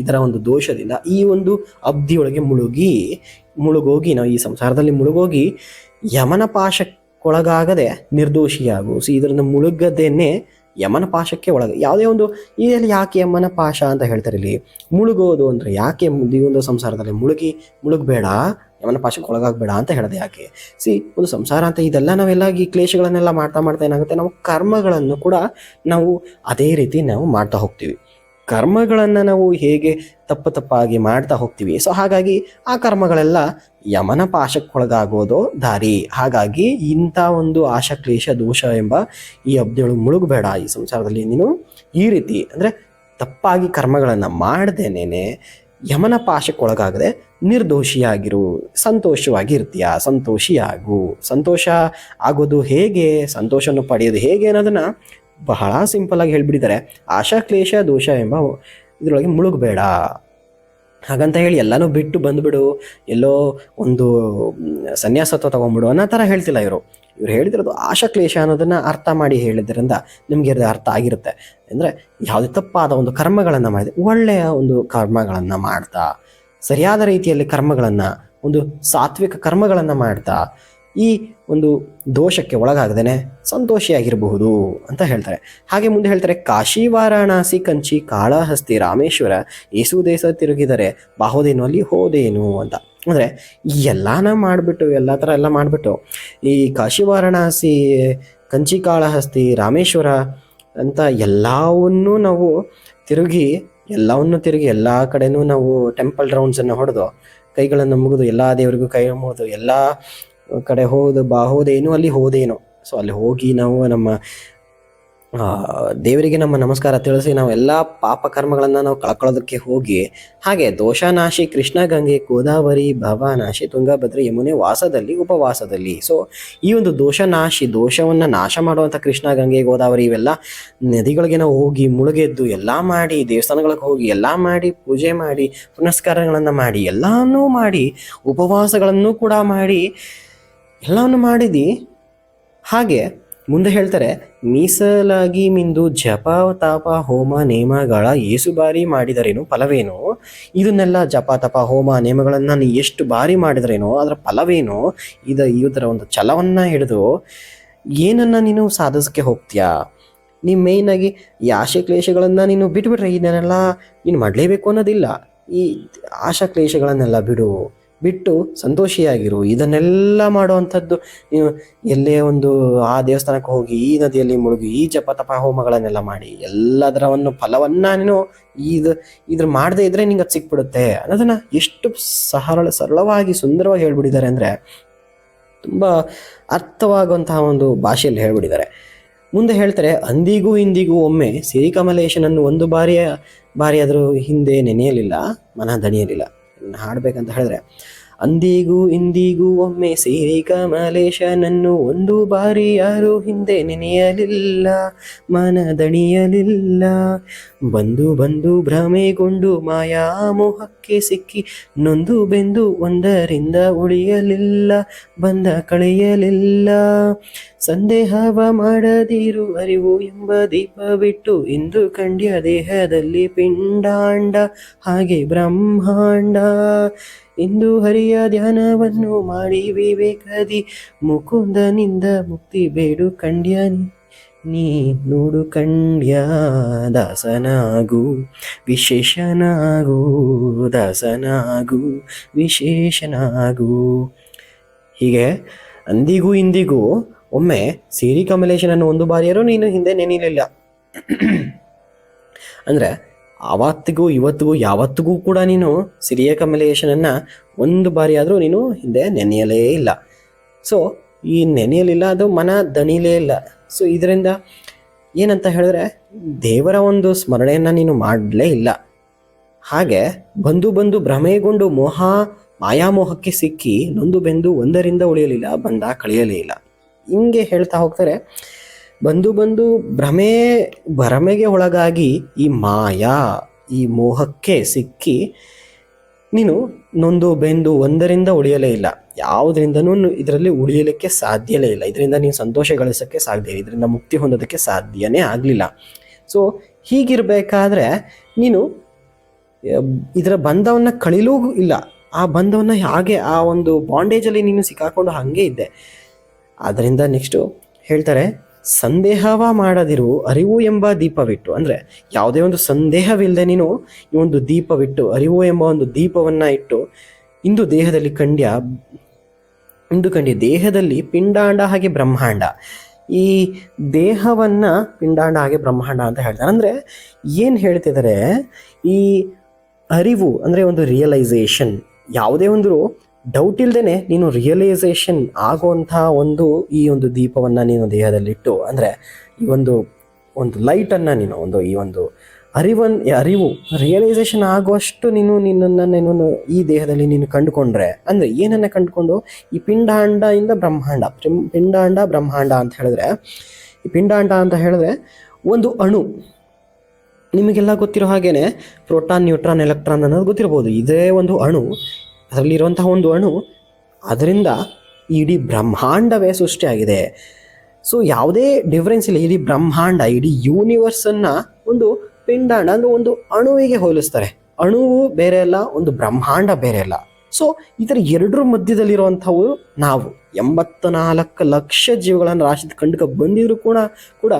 ಇದರ ಒಂದು ದೋಷದಿಂದ ಈ ಒಂದು ಅಬ್ಧಿಯೊಳಗೆ ಮುಳುಗಿ ಮುಳುಗೋಗಿ, ನಾವು ಈ ಸಂಸಾರದಲ್ಲಿ ಮುಳುಗೋಗಿ ಯಮನ ಪಾಶಕ್ಕೊಳಗಾಗದೆ ನಿರ್ದೋಷಿಯಾಗು. ಸೊ ಇದರಿಂದ ಮುಳುಗದೇನೆ ಯಮನ ಪಾಶಕ್ಕೆ ಒಳಗ, ಯಾವುದೇ ಒಂದು ಇದರಲ್ಲಿ ಯಾಕೆ ಯಮನ ಪಾಶ ಅಂತ ಹೇಳ್ತಾರೆ ಇಲ್ಲಿ? ಮುಳುಗೋದು ಅಂದ್ರೆ ಯಾಕೆ ಈ ಒಂದು ಸಂಸಾರದಲ್ಲಿ ಮುಳುಗಿ, ಮುಳುಗಬೇಡ, ಯಮನ ಪಾಶಕ್ಕೆ ಒಳಗಾಗಬೇಡ ಅಂತ ಹೇಳೋದು ಯಾಕೆ? ಸಿ ಒಂದು ಸಂಸಾರ ಅಂತ ಇದೆಲ್ಲ ನಾವೆಲ್ಲ ಈ ಕ್ಲೇಶಗಳನ್ನೆಲ್ಲ ಮಾಡ್ತಾ ಮಾಡ್ತಾ ಏನಾಗುತ್ತೆ? ನಾವು ಕರ್ಮಗಳನ್ನು ಕೂಡ ನಾವು ಅದೇ ರೀತಿ ನಾವು ಮಾಡ್ತಾ ಹೋಗ್ತೀವಿ. ಕರ್ಮಗಳನ್ನು ನಾವು ಹೇಗೆ ತಪ್ಪು ತಪ್ಪಾಗಿ ಮಾಡ್ತಾ ಹೋಗ್ತೀವಿ. ಸೊ ಹಾಗಾಗಿ ಆ ಕರ್ಮಗಳೆಲ್ಲ ಯಮನ ಪಾಶಕ್ಕೊಳಗಾಗೋದು ದಾರಿ. ಹಾಗಾಗಿ ಇಂಥ ಒಂದು ಆಶಕ್ಲೇಶ ದೋಷ ಎಂಬ ಈ ಅಬ್ದಿಯೊಳಗೆ ಮುಳುಗಬೇಡ ಈ ಸಂಸಾರದಲ್ಲಿ. ನೀನು ಈ ರೀತಿ ಅಂದರೆ ತಪ್ಪಾಗಿ ಕರ್ಮಗಳನ್ನು ಮಾಡದೇನೇ ಯಮನ ಪಾಶಕ್ಕೊಳಗಾಗದೆ ನಿರ್ದೋಷಿಯಾಗಿರು ಸಂತೋಷವಾಗಿ ಇರ್ತೀಯ ಸಂತೋಷಿಯಾಗು. ಸಂತೋಷ ಆಗೋದು ಹೇಗೆ? ಸಂತೋಷವನ್ನು ಪಡೆಯೋದು ಹೇಗೆ ಅನ್ನೋದನ್ನ ಬಹಳ ಸಿಂಪಲ್ ಆಗಿ ಹೇಳ್ಬಿಟ್ಟಿದ್ದಾರೆ. ಆಶಾ, ಕ್ಲೇಶ, ದೋಷ ಎಂಬ ಇದರೊಳಗೆ ಮುಳುಗಬೇಡ. ಹಾಗಂತ ಹೇಳಿ ಎಲ್ಲನೂ ಬಿಟ್ಟು ಬಂದುಬಿಡು. ಎಲ್ಲೋ ಒಂದು ಸನ್ಯಾಸತ್ವ ತಗೊಂಡ್ಬಿಡು ಅನ್ನೋ ಥರ ಹೇಳ್ತಿಲ್ಲ ಇವರು. ಇವ್ರು ಹೇಳಿದಿರೋದು ಆಶಾ, ಕ್ಲೇಶ ಅನ್ನೋದನ್ನು ಅರ್ಥ ಮಾಡಿ ಹೇಳಿದ್ರಿಂದ ನಿಮಗೆ ಅರ್ಥ ಆಗಿರುತ್ತೆ. ಅಂದರೆ ಯಾವುದೇ ತಪ್ಪಾದ ಒಂದು ಕರ್ಮಗಳನ್ನು ಮಾಡಿದೆ ಒಳ್ಳೆಯ ಒಂದು ಕರ್ಮಗಳನ್ನು ಮಾಡ್ತಾ, ಸರಿಯಾದ ರೀತಿಯಲ್ಲಿ ಕರ್ಮಗಳನ್ನು, ಒಂದು ಸಾತ್ವಿಕ ಕರ್ಮಗಳನ್ನು ಮಾಡ್ತಾ ಈ ಒಂದು ದೋಷಕ್ಕೆ ಒಳಗಾಗದೇನೆ ಸಂತೋಷಿಯಾಗಿರಬಹುದು ಅಂತ ಹೇಳ್ತಾರೆ. ಹಾಗೆ ಮುಂದೆ ಹೇಳ್ತಾರೆ, ಕಾಶಿ ವಾರಾಣಸಿ ಕಂಚಿ ಕಾಳಹಸ್ತಿ ರಾಮೇಶ್ವರ ಏಸು ದೇಶ ತಿರುಗಿದರೆ ಬಾಹೋದೇನು ಅಲ್ಲಿ ಹೋದೇನು ಅಂತ. ಅಂದರೆ ಎಲ್ಲಾನ ಮಾಡಿಬಿಟ್ಟು, ಎಲ್ಲ ಥರ ಎಲ್ಲ ಮಾಡಿಬಿಟ್ಟು, ಈ ಕಾಶಿ ವಾರಾಣಸಿ ಕಂಚಿ ಕಾಳಹಸ್ತಿ ರಾಮೇಶ್ವರ ಅಂತ ಎಲ್ಲವನ್ನೂ ನಾವು ತಿರುಗಿ, ಎಲ್ಲವನ್ನು ತಿರುಗಿ, ಎಲ್ಲ ಕಡೆನೂ ನಾವು ಟೆಂಪಲ್ ರೌಂಡ್ಸನ್ನು ಹೊಡೆದು, ಕೈಗಳನ್ನು ಮುಗಿದು ಎಲ್ಲ ದೇವರಿಗೂ ಕೈ ಮುಗಿದು ಎಲ್ಲ ಕಡೆ ಹೋದ ಬಾ, ಹೋದೇನು, ಅಲ್ಲಿ ಹೋದೇನೋ. ಸೊ ಅಲ್ಲಿ ಹೋಗಿ ನಾವು ನಮ್ಮ ದೇವರಿಗೆ ನಮ್ಮ ನಮಸ್ಕಾರ ತಿಳಿಸಿ ನಾವು ಎಲ್ಲ ಪಾಪ ಕರ್ಮಗಳನ್ನು ನಾವು ಕಳ್ಕೊಳ್ಳೋದಕ್ಕೆ ಹೋಗಿ, ಹಾಗೆ ದೋಷನಾಶಿ ಕೃಷ್ಣ ಗಂಗೆ ಗೋದಾವರಿ ಭವನಾಶಿ ತುಂಗಭದ್ರೆ ಯಮುನೆ ವಾಸದಲ್ಲಿ, ಉಪವಾಸದಲ್ಲಿ. ಸೊ ಈ ಒಂದು ದೋಷನಾಶಿ ದೋಷವನ್ನು ನಾಶ ಮಾಡುವಂಥ ಕೃಷ್ಣ ಗಂಗೆ ಗೋದಾವರಿ ಇವೆಲ್ಲ ನದಿಗಳಿಗೆ ನಾವು ಹೋಗಿ ಮುಳುಗೆದ್ದು ಎಲ್ಲ ಮಾಡಿ, ದೇವಸ್ಥಾನಗಳಿಗೆ ಹೋಗಿ ಎಲ್ಲ ಮಾಡಿ, ಪೂಜೆ ಮಾಡಿ, ಪುನಸ್ಕಾರಗಳನ್ನು ಮಾಡಿ, ಎಲ್ಲನೂ ಮಾಡಿ, ಉಪವಾಸಗಳನ್ನು ಕೂಡ ಮಾಡಿ ಎಲ್ಲವನ್ನು ಮಾಡಿದಿ? ಹಾಗೆ ಮುಂದೆ ಹೇಳ್ತಾರೆ, ಮೀಸಲಾಗಿ ಮಿಂದು ಜಪ, ತಾಪ, ಹೋಮ, ನೇಮಗಳ ಏಸು ಬಾರಿ ಮಾಡಿದರೇನು, ಫಲವೇನು? ಇದನ್ನೆಲ್ಲ ಜಪ, ತಪ, ಹೋಮ, ನೇಮಗಳನ್ನು ನಾನು ಎಷ್ಟು ಬಾರಿ ಮಾಡಿದರೇನೋ, ಅದರ ಫಲವೇನು? ಇದು ಇದರ ಒಂದು ಛಲವನ್ನು ಹಿಡಿದು, ಏನನ್ನು ನೀನು ಸಾಧಿಸೋಕ್ಕೆ ಹೋಗ್ತೀಯಾ? ನೀ ಮೇಯ್ನಾಗಿ ಈ ಆಶೆ ಕ್ಲೇಶಗಳನ್ನು ನೀನು ಬಿಟ್ಬಿಟ್ರೆ, ಇದನ್ನೆಲ್ಲ ನೀನು ಮಾಡಲೇಬೇಕು ಅನ್ನೋದಿಲ್ಲ. ಈ ಆಶಾ ಕ್ಲೇಷಗಳನ್ನೆಲ್ಲ ಬಿಡು. ಬಿಟ್ಟು ಸಂತೋಷಿಯಾಗಿರು. ಇದನ್ನೆಲ್ಲ ಮಾಡುವಂಥದ್ದು ನೀವು ಎಲ್ಲೇ ಒಂದು ಆ ದೇವಸ್ಥಾನಕ್ಕೆ ಹೋಗಿ, ಈ ನದಿಯಲ್ಲಿ ಮುಳುಗಿ, ಈ ಜಪ ತಪ ಹೋಮಗಳನ್ನೆಲ್ಲ ಮಾಡಿ, ಎಲ್ಲದರವನ್ನು ಫಲವನ್ನು ನೀನು ಇದು, ಇದ್ರ ಮಾಡದೇ ಇದ್ರೆ ನಿಂಗೆ ಅದು ಸಿಕ್ಬಿಡುತ್ತೆ ಅನ್ನೋದನ್ನ ಎಷ್ಟು ಸರಳ ಸರಳವಾಗಿ ಸುಂದರವಾಗಿ ಹೇಳ್ಬಿಟ್ಟಿದ್ದಾರೆ ಅಂದರೆ ತುಂಬ ಅರ್ಥವಾಗುವಂತಹ ಒಂದು ಭಾಷೆಯಲ್ಲಿ ಹೇಳ್ಬಿಟ್ಟಿದ್ದಾರೆ. ಮುಂದೆ ಹೇಳ್ತಾರೆ, ಅಂದಿಗೂ ಇಂದಿಗೂ ಒಮ್ಮೆ ಸಿರಿಕಮಲೇಶನನ್ನು ಒಂದು ಬಾರಿಯ, ಬಾರಿಯಾದರೂ ಹಿಂದೆ ನೆನೆಯಲಿಲ್ಲ, ಮನ ದಣಿಯಲಿಲ್ಲ. ಹಾಡ್ಬೇಕಂತ ಹೇಳಿದ್ರೆ ಅಂದಿಗೂ ಇಂದಿಗೂ ಒಮ್ಮೆ ಸೇರಿ ಕಮಲೇಶನನ್ನು ಒಂದು ಬಾರಿ ಯಾರು ಹಿಂದೆ ನೆನೆಯಲಿಲ್ಲ, ಮನದಣಿಯಲಿಲ್ಲ. ಬಂದು ಬಂದು ಭ್ರಮೆಗೊಂಡು ಮಾಯಾ ಮೋಹಕ್ಕೆ ಸಿಕ್ಕಿ ನೊಂದು ಬೆಂದು ಒಂದರಿಂದ ಉಳಿಯಲಿಲ್ಲ, ಬಂದ ಕಳೆಯಲಿಲ್ಲ. ಸಂದೇಹವ ಮಾಡದಿರು ಅರಿವು ಎಂಬ ದೀಪ ಬಿಟ್ಟು ಇಂದು ಕಂಡ್ಯ ದೇಹದಲ್ಲಿ ಪಿಂಡಾಂಡ, ಹಾಗೆ ಬ್ರಹ್ಮಾಂಡ. ಇಂದು ಹರಿಯ ಧ್ಯಾನವನ್ನು ಮಾಡಿ ವಿವೇಕದಿ ಮುಕುಂದನಿಂದ ಮುಕ್ತಿ ಬೇಡು ಕಂಡ್ಯ ನೀ. ನೋಡು ಕಂಡ್ಯ ದಾಸನಾಗು, ವಿಶೇಷನಾಗು ದಾಸನಾಗು, ವಿಶೇಷನಾಗು ಹೀಗೆ ಅಂದಿಗೂ ಇಂದಿಗೂ ಒಮ್ಮೆ ಸಿರಿ ಕಮಲೇಶನನ್ನು ಒಂದು ಬಾರಿಯಾರು ನೀನು ಹಿಂದೆ ನೆನಿಲಿಲ್ಲ ಅಂದರೆ ಆವತ್ತಿಗೂ ಇವತ್ತಿಗೂ, ಯಾವತ್ತಿಗೂ ಕೂಡ ನೀನು ಸಿರಿಯ ಕಮಲೇಶನನ್ನು ಒಂದು ಬಾರಿ ಆದರೂ ನೀನು ಹಿಂದೆ ನೆನೆಯಲೇ ಇಲ್ಲ. ಸೊ ಈ ನೆನೆಯಲಿಲ್ಲ ಅದು ಮನ ದಣಿಲೇ ಇಲ್ಲ. ಸೊ ಇದರಿಂದ ಏನಂತ ಹೇಳಿದ್ರೆ ದೇವರ ಒಂದು ಸ್ಮರಣೆಯನ್ನು ನೀನು ಮಾಡಲೇ ಇಲ್ಲ. ಹಾಗೆ ಬಂದು ಬಂದು ಭ್ರಮೆಗೊಂಡು ಮೋಹ, ಮಾಯಾಮೋಹಕ್ಕೆ ಸಿಕ್ಕಿ ನೊಂದು ಬೆಂದು ಒಂದರಿಂದ ಉಳಿಯಲಿಲ್ಲ, ಬಂದ ಕಳೆಯಲೇ ಇಲ್ಲ. ಹಿಂಗೆ ಹೇಳ್ತಾ ಹೋಗ್ತಾರೆ. ಬಂದು ಬಂದು ಭ್ರಮೆ, ಭ್ರಮೆಗೆ ಒಳಗಾಗಿ ಈ ಮಾಯಾ, ಈ ಮೋಹಕ್ಕೆ ಸಿಕ್ಕಿ ನೀನು ನೊಂದು ಬೆಂದು ಒಂದರಿಂದ ಉಳಿಯಲೇ ಇಲ್ಲ. ಯಾವುದರಿಂದನೂ ಇದರಲ್ಲಿ ಉಳಿಯಲಿಕ್ಕೆ ಸಾಧ್ಯವೇ ಇಲ್ಲ. ಇದರಿಂದ ನೀನು ಸಂತೋಷ ಗಳಿಸೋಕ್ಕೆ ಸಾಧ್ಯ ಇಲ್ಲ. ಇದರಿಂದ ಮುಕ್ತಿ ಹೊಂದೋದಕ್ಕೆ ಸಾಧ್ಯನೇ ಆಗಲಿಲ್ಲ. ಸೊ ಹೀಗಿರಬೇಕಾದ್ರೆ ನೀನು ಇದರ ಬಂಧವನ್ನು ಕಳಿಲೂ ಇಲ್ಲ. ಆ ಬಂಧವನ್ನು ಹಾಗೆ, ಆ ಒಂದು ಬಾಂಡೇಜಲ್ಲಿ ನೀನು ಸಿಕ್ಕಾಕೊಂಡು ಹಾಗೆ ಇದ್ದೆ. ಅದರಿಂದ ನೆಕ್ಸ್ಟು ಹೇಳ್ತಾರೆ ಸಂದೇಹವ ಮಾಡದಿರು ಅರಿವು ಎಂಬ ದೀಪವಿಟ್ಟು. ಅಂದರೆ ಯಾವುದೇ ಒಂದು ಸಂದೇಹವಿಲ್ಲದೆ ನೀನು ಈ ಒಂದು ದೀಪವಿಟ್ಟು, ಅರಿವು ಎಂಬ ಒಂದು ದೀಪವನ್ನು ಇಟ್ಟು, ಇಂದು ದೇಹದಲ್ಲಿ ಕಂಡ್ಯ ಇಂದು ಕಂಡ್ಯ ದೇಹದಲ್ಲಿ ಪಿಂಡಾಂಡ ಹಾಗೆ ಬ್ರಹ್ಮಾಂಡ. ಈ ದೇಹವನ್ನ ಪಿಂಡಾಂಡ ಹಾಗೆ ಬ್ರಹ್ಮಾಂಡ ಅಂತ ಹೇಳ್ತಾರೆ. ಅಂದರೆ ಏನು ಹೇಳ್ತಿದ್ದಾರೆ ಈ ಅರಿವು, ಅಂದರೆ ಒಂದು ರಿಯಲೈಸೇಷನ್ ಯಾವುದೇ ಒಂದು ಡೌಟ್ ಇಲ್ದೇನೆ ನೀನು ರಿಯಲೈಸೇಷನ್ ಆಗುವಂಥ ಒಂದು ಈ ಒಂದು ದೀಪವನ್ನು ನೀನು ದೇಹದಲ್ಲಿಟ್ಟು ಅಂದರೆ ಈ ಒಂದು ಒಂದು ಲೈಟನ್ನು ನೀನು, ಒಂದು ಈ ಒಂದು ಅರಿವನ್, ಅರಿವು ರಿಯಲೈಸೇಷನ್ ಆಗುವಷ್ಟು ನೀನು ನಿನ್ನನ್ನು ನೀನು ಈ ದೇಹದಲ್ಲಿ ನೀನು ಕಂಡುಕೊಂಡ್ರೆ, ಅಂದರೆ ಏನನ್ನ ಕಂಡುಕೊಂಡು? ಈ ಪಿಂಡಾಂಡ ಇಂದ ಬ್ರಹ್ಮಾಂಡ ಪಿಂಡಾಂಡ, ಬ್ರಹ್ಮಾಂಡ ಅಂತ ಹೇಳಿದ್ರೆ, ಈ ಪಿಂಡಾಂಡ ಅಂತ ಹೇಳಿದ್ರೆ ಒಂದು ಅಣು, ನಿಮಗೆಲ್ಲ ಗೊತ್ತಿರೋ ಹಾಗೇನೆ ಪ್ರೋಟಾನ್ ನ್ಯೂಟ್ರಾನ್ ಎಲೆಕ್ಟ್ರಾನ್ ಅನ್ನೋದು ಗೊತ್ತಿರ್ಬೋದು, ಇದೇ ಒಂದು ಅಣು. ಅದರಲ್ಲಿರುವಂತಹ ಒಂದು ಅಣು, ಅದರಿಂದ ಇಡೀ ಬ್ರಹ್ಮಾಂಡವೇ ಸೃಷ್ಟಿಯಾಗಿದೆ. ಸೊ ಯಾವುದೇ ಡಿಫರೆನ್ಸ್ ಇಲ್ಲ. ಇಡೀ ಬ್ರಹ್ಮಾಂಡ, ಇಡೀ ಯೂನಿವರ್ಸನ್ನು ಒಂದು ಪಿಂಡಾಂಡ ಅಂದರೆ ಒಂದು ಅಣುವಿಗೆ ಹೋಲಿಸ್ತಾರೆ. ಅಣುವು ಬೇರೆ ಅಲ್ಲ, ಒಂದು ಬ್ರಹ್ಮಾಂಡ ಬೇರೆ ಅಲ್ಲ. ಸೊ ಇದರ ಎರಡರ ಮಧ್ಯದಲ್ಲಿರುವಂಥವು ನಾವು. ಎಂಬತ್ತ ನಾಲ್ಕು ಲಕ್ಷ ಜೀವಗಳನ್ನು ರಾಶಿ ಕಂಡುಕ ಬಂದಿದ್ರು ಕೂಡ ಕೂಡ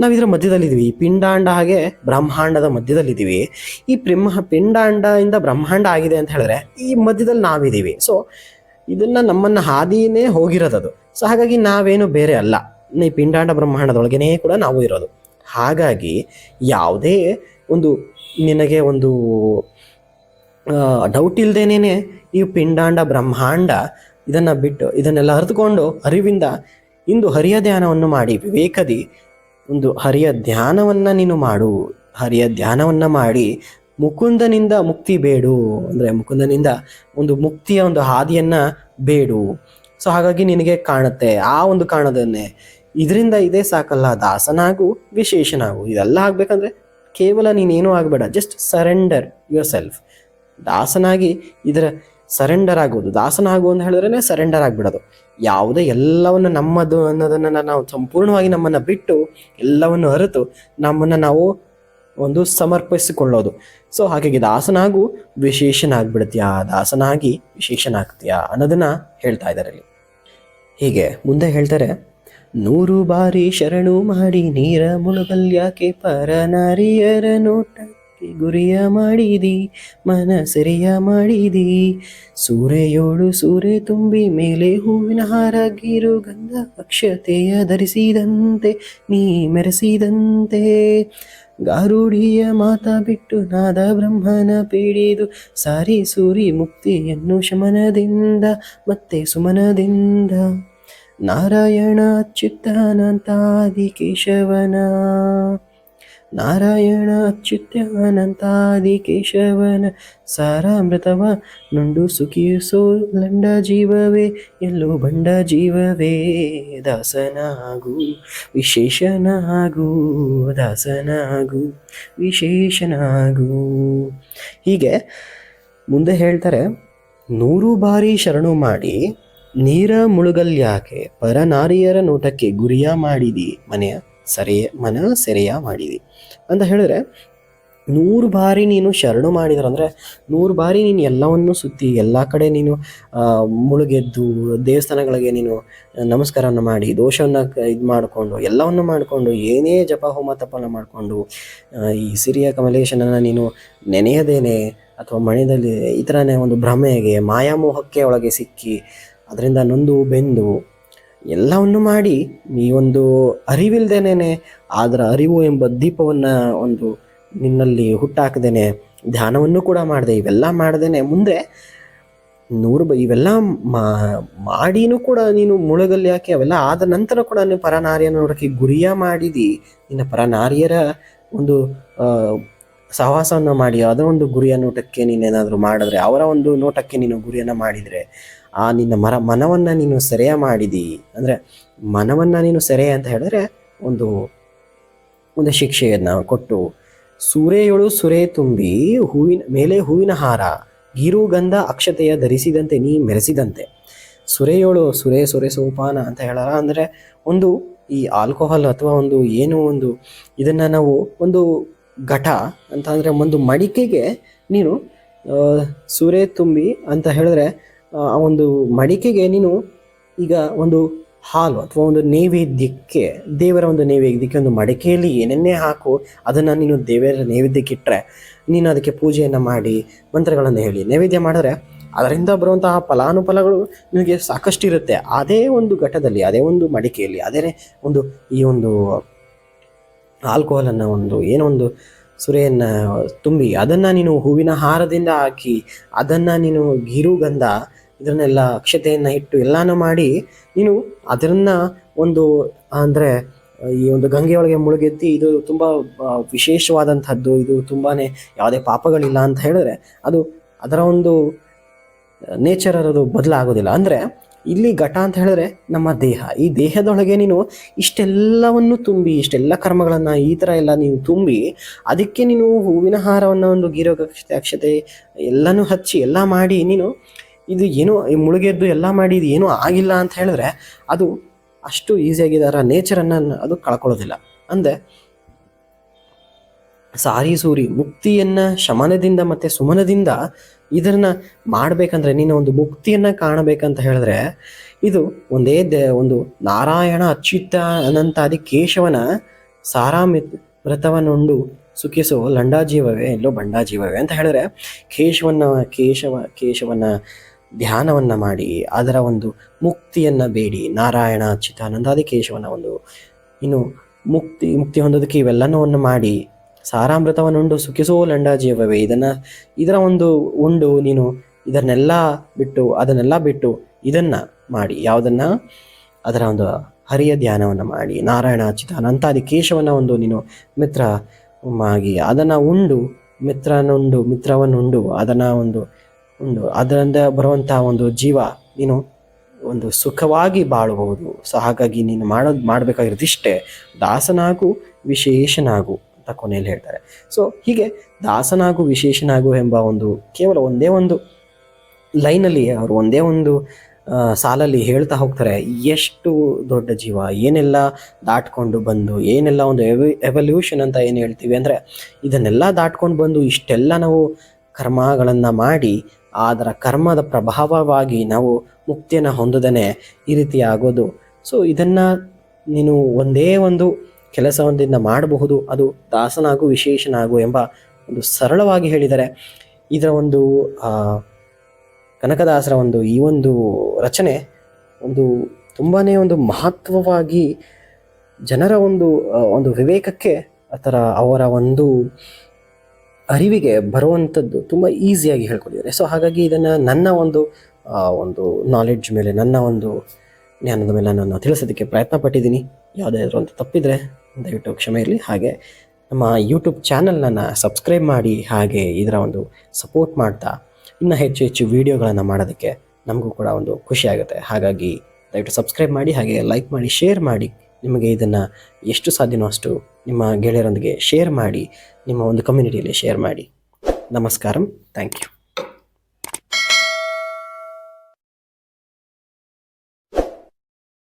ನಾವು ಇದರ ಮಧ್ಯದಲ್ಲಿದ್ದೀವಿ. ಈ ಪಿಂಡಾಂಡ ಹಾಗೆ ಬ್ರಹ್ಮಾಂಡದ ಮಧ್ಯದಲ್ಲಿದ್ದೀವಿ. ಈ ಬ್ರಹ್ಮ ಪಿಂಡಾಂಡ ಇಂದ ಬ್ರಹ್ಮಾಂಡ ಆಗಿದೆ ಅಂತ ಹೇಳಿದ್ರೆ ಈ ಮಧ್ಯದಲ್ಲಿ ನಾವಿದ್ದೀವಿ. ಸೊ ಇದನ್ನ ನಮ್ಮನ್ನ ಹಾದಿನೇ ಹೋಗಿರೋದದು. ಸೊ ಹಾಗಾಗಿ ನಾವೇನು ಬೇರೆ ಅಲ್ಲ. ಈ ಪಿಂಡಾಂಡ ಬ್ರಹ್ಮಾಂಡದೊಳಗೇನೆ ಕೂಡ ನಾವು ಇರೋದು. ಹಾಗಾಗಿ ಯಾವುದೇ ಒಂದು ನಿನಗೆ ಒಂದು ಡೌಟ್ ಇಲ್ಲದೇನೆ ಈ ಪಿಂಡಾಂಡ, ಬ್ರಹ್ಮಾಂಡ ಇದನ್ನ ಬಿಟ್ಟು ಇದನ್ನೆಲ್ಲ ಅರಿತುಕೊಂಡು ಅರಿವಿಂದ ಇಂದು ಹರಿಯ ಧ್ಯಾನವನ್ನು ಮಾಡಿ, ವಿವೇಕದಿ ಒಂದು ಹರಿಯ ಧ್ಯಾನವನ್ನು ನೀನು ಮಾಡು. ಹರಿಯ ಧ್ಯಾನವನ್ನು ಮಾಡಿ ಮುಕುಂದನಿಂದ ಮುಕ್ತಿ ಬೇಡು. ಅಂದರೆ ಮುಕುಂದನಿಂದ ಒಂದು ಮುಕ್ತಿಯ ಒಂದು ಹಾದಿಯನ್ನು ಬೇಡು. ಸೊ ಹಾಗಾಗಿ ನಿನಗೆ ಕಾಣುತ್ತೆ. ಆ ಒಂದು ಕಾರಣದನ್ನೇ. ಇದರಿಂದ ಇದೇ ಸಾಕಲ್ಲ, ದಾಸನಾಗು, ವಿಶೇಷನಾಗು. ಇದೆಲ್ಲ ಆಗಬೇಕಂದ್ರೆ ಕೇವಲ ನೀನೇನೂ ಆಗಬೇಡ. ಜಸ್ಟ್ ಸರೆಂಡರ್ ಯುವರ್ ಸೆಲ್ಫ್ ದಾಸನಾಗಿ ಇದರ ಸರೆಂಡರ್ ಆಗೋದು ದಾಸನಾಗು ಅಂತ ಹೇಳಿದ್ರೆ ಸರೆಂಡರ್ ಆಗಿಬಿಡೋದು. ಯಾವುದೇ ಎಲ್ಲವನ್ನು ನಮ್ಮದು ಅನ್ನೋದನ್ನು ನಾವು ಸಂಪೂರ್ಣವಾಗಿ ನಮ್ಮನ್ನು ಬಿಟ್ಟು ಎಲ್ಲವನ್ನು ಅರಿತು ನಮ್ಮನ್ನು ನಾವು ಒಂದು ಸಮರ್ಪಿಸಿಕೊಳ್ಳೋದು. ಸೊ ಹಾಗಾಗಿ ದಾಸನಾಗು ವಿಶೇಷನಾಗ್ಬಿಡ್ತೀಯಾ? ದಾಸನಾಗಿ ವಿಶೇಷನಾಗ್ತೀಯಾ? ಅನ್ನೋದನ್ನ ಹೇಳ್ತಾ ಇದ್ದಾರೆ ಇಲ್ಲಿ. ಹೀಗೆ ಮುಂದೆ ಹೇಳ್ತಾರೆ, ನೂರು ಬಾರಿ ಶರಣು ಮಾಡಿ ನೀರ ಮುಳುಗಲ್ಯಾಕೆ ಪರನಾರಿಯರ ನೋಟಕ್ಕೆ ಗುರಿಯ ಮಾಡಿದಿ ಮನ ಸೆರೆಯ ಮಾಡಿದಿ. ಸೂರೆಯೋಳು ಸೂರೆ ತುಂಬಿ ಮೇಲೆ ಹೂವಿನ ಹಾರಾಗಿರು ಗಂಧ ಅಕ್ಷತೆಯ ಧರಿಸಿದಂತೆ, ನೀ ಮೆರೆಸಿದಂತೆ. ಗಾರುಡಿಯ ಮಾತ ಬಿಟ್ಟು ನಾದ ಬ್ರಹ್ಮನ ಪೀಡಿದು, ಸಾರಿ ಸೂರಿ ಮುಕ್ತಿಯನ್ನು ಶಮನದಿಂದ, ಮತ್ತೆ ಸುಮನದಿಂದ. ನಾರಾಯಣ ಅಚ್ಯುತಾನಂತಾದಿ ಕೇಶವನ ನಾರಾಯಣ ಅಚ್ಯುತ್ಯನಂತಾದಿ ಕೇಶವನ ಸಾರಾಮೃತವ. ನುಂಡು ಸುಖಿಸೋ ಲಂಡ ಜೀವವೇ, ಎಲ್ಲೋ ಬಂಡ ಜೀವವೇ. ದಾಸನಾಗು, ವಿಶೇಷನಾಗು ದಾಸನಾಗು, ವಿಶೇಷನಾಗು. ಹೀಗೆ ಮುಂದೆ ಹೇಳ್ತಾರೆ, ನೂರು ಬಾರಿ ಶರಣು ಮಾಡಿ, ನೀರ ಮುಳುಗಲ್ಯಾಕೆ ಪರನಾರಿಯರ ನೋಟಕ್ಕೆ ಗುರಿಯ ಮಾಡಿದಿ ಮನೆಯ. ಸೆರೆಯ ಮನ ಸೆರೆಯ ಮಾಡಿದಿ. ಅಂತ ಹೇಳಿದ್ರೆ, ನೂರು ಬಾರಿ ನೀನು ಶರಣು ಮಾಡಿದ್ರೆ ಅಂದರೆ, ನೂರು ಬಾರಿ ನೀನು ಎಲ್ಲವನ್ನು ಸುತ್ತಿ, ಎಲ್ಲ ಕಡೆ ನೀನು ಮುಳುಗೆದ್ದು, ದೇವಸ್ಥಾನಗಳಿಗೆ ನೀನು ನಮಸ್ಕಾರವನ್ನು ಮಾಡಿ, ದೋಷವನ್ನು ಇದು ಮಾಡಿಕೊಂಡು, ಎಲ್ಲವನ್ನು ಮಾಡಿಕೊಂಡು, ಏನೇ ಜಪ, ಹೋಮ, ತಪನ ಮಾಡಿಕೊಂಡು ಈ ಸಿರಿಯ ಕಮಲೇಶನನ್ನು ನೀನು ನೆನೆಯದೇನೆ, ಅಥವಾ ಮಣಿದಲ್ಲಿ ಈ ಥರನೇ ಒಂದು ಭ್ರಮೆಗೆ, ಮಾಯಾಮೋಹಕ್ಕೆ ಒಳಗೆ ಸಿಕ್ಕಿ, ಅದರಿಂದ ನೊಂದು ಬೆಂದು ಎಲ್ಲವನ್ನು ಮಾಡಿ ಈ ಒಂದು ಅರಿವಿಲ್ದೇನೆ ಅದರ ಅರಿವು ಎಂಬ ದೀಪವನ್ನು ಒಂದು ನಿನ್ನಲ್ಲಿ ಹುಟ್ಟಾಕದೇನೆ, ಧ್ಯಾನವನ್ನು ಕೂಡ ಮಾಡಿದೆ, ಇವೆಲ್ಲ ಮಾಡ್ದೇನೆ ಮುಂದೆ ನೂರು ಬ, ಇವೆಲ್ಲ ಮಾಡಿನೂ ಕೂಡ ನೀನು ಮುಳುಗಲ್ಲಿ ಯಾಕೆ ಅವೆಲ್ಲ ಆದ ನಂತರ ಕೂಡ ನೀನು ಪರನಾರ್ಯನ ನೋಡೋಕ್ಕೆ ಗುರಿಯ ಮಾಡಿದಿ. ನಿನ್ನ ಪರನಾರಿಯರ ಒಂದು ಸಹವಾಸವನ್ನು ಮಾಡಿ, ಅದರ ಒಂದು ಗುರಿಯ ನೋಟಕ್ಕೆ ನೀನೇನಾದರೂ ಮಾಡಿದ್ರೆ, ಅವರ ಒಂದು ನೋಟಕ್ಕೆ ನೀನು ಗುರಿಯನ್ನು ಮಾಡಿದರೆ ಆ ನಿನ್ನ ಮರ, ಮನವನ್ನು ನೀನು ಸೆರೆಯ ಮಾಡಿದಿ. ಅಂದರೆ ಮನವನ್ನು ನೀನು ಸೆರೆಯ ಅಂತ ಹೇಳಿದ್ರೆ ಒಂದು ಒಂದು ಶಿಕ್ಷೆಯನ್ನು ಕೊಟ್ಟು, ಸೂರೆಯೊಳು ಸುರೆ ತುಂಬಿ ಹೂವಿನ, ಮೇಲೆ ಹೂವಿನ ಹಾರ ಗೀರುಗಂಧ ಅಕ್ಷತೆಯ ಧರಿಸಿದಂತೆ ನೀ ಮೆರೆಸಿದಂತೆ. ಸುರೆಯೋಳು ಸುರೆ ಸುರೆ ಸೋಪಾನ ಅಂತ ಹೇಳಲ್ಲ. ಅಂದರೆ ಒಂದು ಈ ಆಲ್ಕೋಹಾಲ್ ಅಥವಾ ಒಂದು ಏನು ಒಂದು ಇದನ್ನು ನಾವು ಒಂದು ಘಟ ಅಂತ ಅಂದರೆ ಒಂದು ಮಡಿಕೆಗೆ ನೀನು ಸುರೆ ತುಂಬಿ ಅಂತ ಹೇಳಿದ್ರೆ ಆ ಒಂದು ಮಡಿಕೆಗೆ ನೀನು ಈಗ ಒಂದು ಹಾಲು ಅಥವಾ ಒಂದು ನೈವೇದ್ಯಕ್ಕೆ, ದೇವರ ಒಂದು ನೈವೇದ್ಯಕ್ಕೆ ಒಂದು ಮಡಿಕೆಯಲ್ಲಿ ಏನನ್ನೇ ಹಾಕು, ಅದನ್ನು ನೀನು ದೇವರ ನೈವೇದ್ಯಕ್ಕೆ ಇಟ್ಟರೆ ನೀನು ಅದಕ್ಕೆ ಪೂಜೆಯನ್ನು ಮಾಡಿ, ಮಂತ್ರಗಳನ್ನು ಹೇಳಿ, ನೈವೇದ್ಯ ಮಾಡಿದ್ರೆ ಅದರಿಂದ ಬರುವಂತಹ ಫಲಾನುಫಲಗಳು ನಿಮಗೆ ಸಾಕಷ್ಟು ಇರುತ್ತೆ ಅದೇ ಒಂದು ಘಟದಲ್ಲಿ ಅದೇ ಒಂದು ಮಡಿಕೆಯಲ್ಲಿ, ಅದೇ ಒಂದು ಈ ಒಂದು ಆಲ್ಕೋಹಾಲನ್ನು ಒಂದು, ಏನೋ ಒಂದು ಸುರೆಯನ್ನು ತುಂಬಿ ಅದನ್ನು ನೀನು ಹೂವಿನ ಹಾರದಿಂದ ಹಾಕಿ, ಅದನ್ನು ನೀನು ಗೀರುಗಂಧ ಇದನ್ನೆಲ್ಲ ಅಕ್ಷತೆಯನ್ನು ಇಟ್ಟು ಎಲ್ಲಾನು ಮಾಡಿ ನೀನು ಅದನ್ನು ಒಂದು, ಅಂದರೆ, ಈ ಒಂದು ಗಂಗೆಯೊಳಗೆ ಮುಳುಗೆತ್ತಿ ಇದು ತುಂಬ ವಿಶೇಷವಾದಂಥದ್ದು. ಇದು ತುಂಬಾ ಯಾವುದೇ ಪಾಪಗಳಿಲ್ಲ ಅಂತ ಹೇಳಿದ್ರೆ ಅದು ಅದರ ಒಂದು ನೇಚರ್ ಅದು ಬದಲಾಗೋದಿಲ್ಲ. ಅಂದರೆ ಇಲ್ಲಿ ಘಟ ಅಂತ ಹೇಳಿದ್ರೆ ನಮ್ಮ ದೇಹ. ಈ ದೇಹದೊಳಗೆ ನೀನು ಇಷ್ಟೆಲ್ಲವನ್ನು ತುಂಬಿ, ಇಷ್ಟೆಲ್ಲ ಕರ್ಮಗಳನ್ನು ಈ ಥರ ಎಲ್ಲ ನೀನು ತುಂಬಿ, ಅದಕ್ಕೆ ನೀನು ಹೂವಿನ ಹಾರವನ್ನು ಒಂದು ಗೀರೋಗಕ್ಷತೆ ಅಕ್ಷತೆ ಎಲ್ಲನೂ ಹಚ್ಚಿ ಎಲ್ಲ ಮಾಡಿ ನೀನು ಇದು ಏನೋ ಮುಳುಗೆದ್ದು ಎಲ್ಲ ಮಾಡಿ ಇದು ಏನೂ ಆಗಿಲ್ಲ ಅಂತ ಹೇಳಿದ್ರೆ ಅದು ಅಷ್ಟು ಈಸಿಯಾಗಿದ್ದಾರೆ ಅದರ ನೇಚರನ್ನು ಅದು ಕಳ್ಕೊಳ್ಳೋದಿಲ್ಲ. ಅಂದರೆ ಸಾರಿ ಸೂರಿ, ಮುಕ್ತಿಯನ್ನ ಶಮನದಿಂದ ಮತ್ತೆ ಸುಮನದಿಂದ ಇದನ್ನು ಮಾಡಬೇಕಂದ್ರೆ ನೀನು ಒಂದು ಮುಕ್ತಿಯನ್ನು ಕಾಣಬೇಕಂತ ಹೇಳಿದ್ರೆ ಇದು ಒಂದೇ ದೇ ಒಂದು ನಾರಾಯಣ ಅಚ್ಯುತ ಅನಂತಾದಿ ಕೇಶವನ ಸಾರಾಮಿ ವ್ರತವನ್ನುಂಡು ಸುಖಿಸೋ ಲಂಡಾಜೀವವೇ ಎಲ್ಲೋ ಬಂಡಾಜೀವವೇ ಅಂತ ಹೇಳಿದ್ರೆ ಕೇಶವನ ಕೇಶವ ಕೇಶವನ ಧ್ಯಾನವನ್ನ ಮಾಡಿ, ಅದರ ಒಂದು ಮುಕ್ತಿಯನ್ನು ಬೇಡಿ. ನಾರಾಯಣ ಚಿತ್ತಾನಂದಾದಿ ಕೇಶವನ ಒಂದು ಇನ್ನು ಮುಕ್ತಿ ಮುಕ್ತಿ ಹೊಂದೋದಕ್ಕೆ ಇವೆಲ್ಲನೂ ಮಾಡಿ. ಸಾರಾಮೃತವನ್ನುಂಡು, ಸುಖಿಸೋ ಲಂಡ ಜೀವವೇ ಇದನ್ನ, ಇದರ ಒಂದು ಉಂಡು ನೀನು ಇದನ್ನೆಲ್ಲ ಬಿಟ್ಟು, ಅದನ್ನೆಲ್ಲ ಬಿಟ್ಟು ಇದನ್ನು ಮಾಡಿ. ಯಾವುದನ್ನು? ಅದರ ಒಂದು ಹರಿಯ ಧ್ಯಾನವನ್ನು ಮಾಡಿ. ನಾರಾಯಣ ಅಚ್ಯುತ ಅನಂತಾದಿ ಕೇಶವನ ಒಂದು ನೀನು ಮಿತ್ರ ಆಗಿ ಅದನ್ನು ಉಂಡು ಮಿತ್ರನುಂಡು ಮಿತ್ರವನ್ನುಂಡು, ಅದನ್ನು ಒಂದು ಅದರಿಂದ ಬರುವಂತಹ ಒಂದು ಜೀವ ನೀನು ಒಂದು ಸುಖವಾಗಿ ಬಾಳಬಹುದು. ಸೊ ಹಾಗಾಗಿ ನೀನು ಮಾಡೋದು, ಮಾಡಬೇಕಾಗಿರೋದು ಇಷ್ಟೇ. ದಾಸನಾಗು, ವಿಶೇಷನಾಗು ಅಂತ ಕೊನೆಯಲ್ಲಿ ಹೇಳ್ತಾರೆ. ಸೊ ಹೀಗೆ ದಾಸನಾಗು, ವಿಶೇಷನಾಗು ಎಂಬ ಒಂದು ಕೇವಲ ಒಂದೇ ಒಂದು ಲೈನಲ್ಲಿ ಅವರು ಒಂದೇ ಒಂದು ಸಾಲಲ್ಲಿ ಹೇಳ್ತಾ ಹೋಗ್ತಾರೆ, ಎಷ್ಟು ದೊಡ್ಡ ಜೀವ, ಏನೆಲ್ಲ ದಾಟ್ಕೊಂಡು ಬಂದು, ಏನೆಲ್ಲ ಒಂದು ಎವಿ ಎವಲ್ಯೂಷನ್ ಅಂತ ಏನು ಹೇಳ್ತೀವಿ ಅಂದರೆ ಇದನ್ನೆಲ್ಲ ದಾಟ್ಕೊಂಡು ಬಂದು ಇಷ್ಟೆಲ್ಲ ನಾವು ಕರ್ಮಗಳನ್ನು ಮಾಡಿ ಅದರ ಕರ್ಮದ ಪ್ರಭಾವವಾಗಿ ನಾವು ಮುಕ್ತಿಯನ್ನು ಹೊಂದದೇ ಈ ರೀತಿ ಆಗೋದು. ಸೊ ಇದನ್ನು ನೀನು ಒಂದೇ ಒಂದು ಕೆಲಸವೊಂದಿಂದ ಮಾಡಬಹುದು, ಅದು ದಾಸನಾಗು, ವಿಶೇಷನಾಗು ಎಂಬ ಒಂದು ಸರಳವಾಗಿ ಹೇಳಿದರೆ, ಇದರ ಒಂದು ಕನಕದಾಸರ ಒಂದು ಈ ಒಂದು ರಚನೆ ಒಂದು ತುಂಬಾ ಒಂದು ಮಹತ್ವವಾಗಿ ಜನರ ಒಂದು ಒಂದು ವಿವೇಕಕ್ಕೆ ಅಥವಾ ಅವರ ಒಂದು ಅರಿವಿಗೆ ಬರುವಂಥದ್ದು ತುಂಬ ಈಸಿಯಾಗಿ ಹೇಳ್ಕೊಟ್ಟಿದ್ದಾರೆ. ಸೊ ಹಾಗಾಗಿ ಇದನ್ನು ನನ್ನ ಒಂದು ಒಂದು ನಾಲೆಡ್ಜ್ ಮೇಲೆ, ನನ್ನ ಒಂದು ಜ್ಞಾನದ ಮೇಲೆ ನಾನು ತಿಳಿಸೋದಕ್ಕೆ ಪ್ರಯತ್ನ ಪಟ್ಟಿದ್ದೀನಿ ಯಾವುದಾದ್ರೂ ಒಂದು ತಪ್ಪಿದರೆ ದಯವಿಟ್ಟು ಕ್ಷಮೆ ಇರಲಿ. ಹಾಗೆ ನಮ್ಮ ಯೂಟ್ಯೂಬ್ ಚಾನಲನ್ನು ಸಬ್ಸ್ಕ್ರೈಬ್ ಮಾಡಿ, ಹಾಗೆ ಇದರ ಒಂದು ಸಪೋರ್ಟ್ ಮಾಡ್ತಾ ಇನ್ನೂ ಹೆಚ್ಚು ಹೆಚ್ಚು ವೀಡಿಯೋಗಳನ್ನು ಮಾಡೋದಕ್ಕೆ ನಮಗೂ ಕೂಡ ಒಂದು ಖುಷಿ ಆಗುತ್ತೆ. ಹಾಗಾಗಿ ದಯವಿಟ್ಟು ಸಬ್ಸ್ಕ್ರೈಬ್ ಮಾಡಿ, ಹಾಗೆ ಲೈಕ್ ಮಾಡಿ ಶೇರ್ ಮಾಡಿ. ನಿಮಗೆ ಇದನ್ನು ಎಷ್ಟು ಸಾಧ್ಯನೋ ಅಷ್ಟು ನಿಮ್ಮ ಗೆಳೆಯರೊಂದಿಗೆ ಶೇರ್ ಮಾಡಿ. ನಿಮ್ಮ ಒಂದು ಕಮ್ಯುನಿಟಿಯಲ್ಲಿ ಶೇರ್ ಮಾಡಿ. ನಮಸ್ಕಾರ. Thank you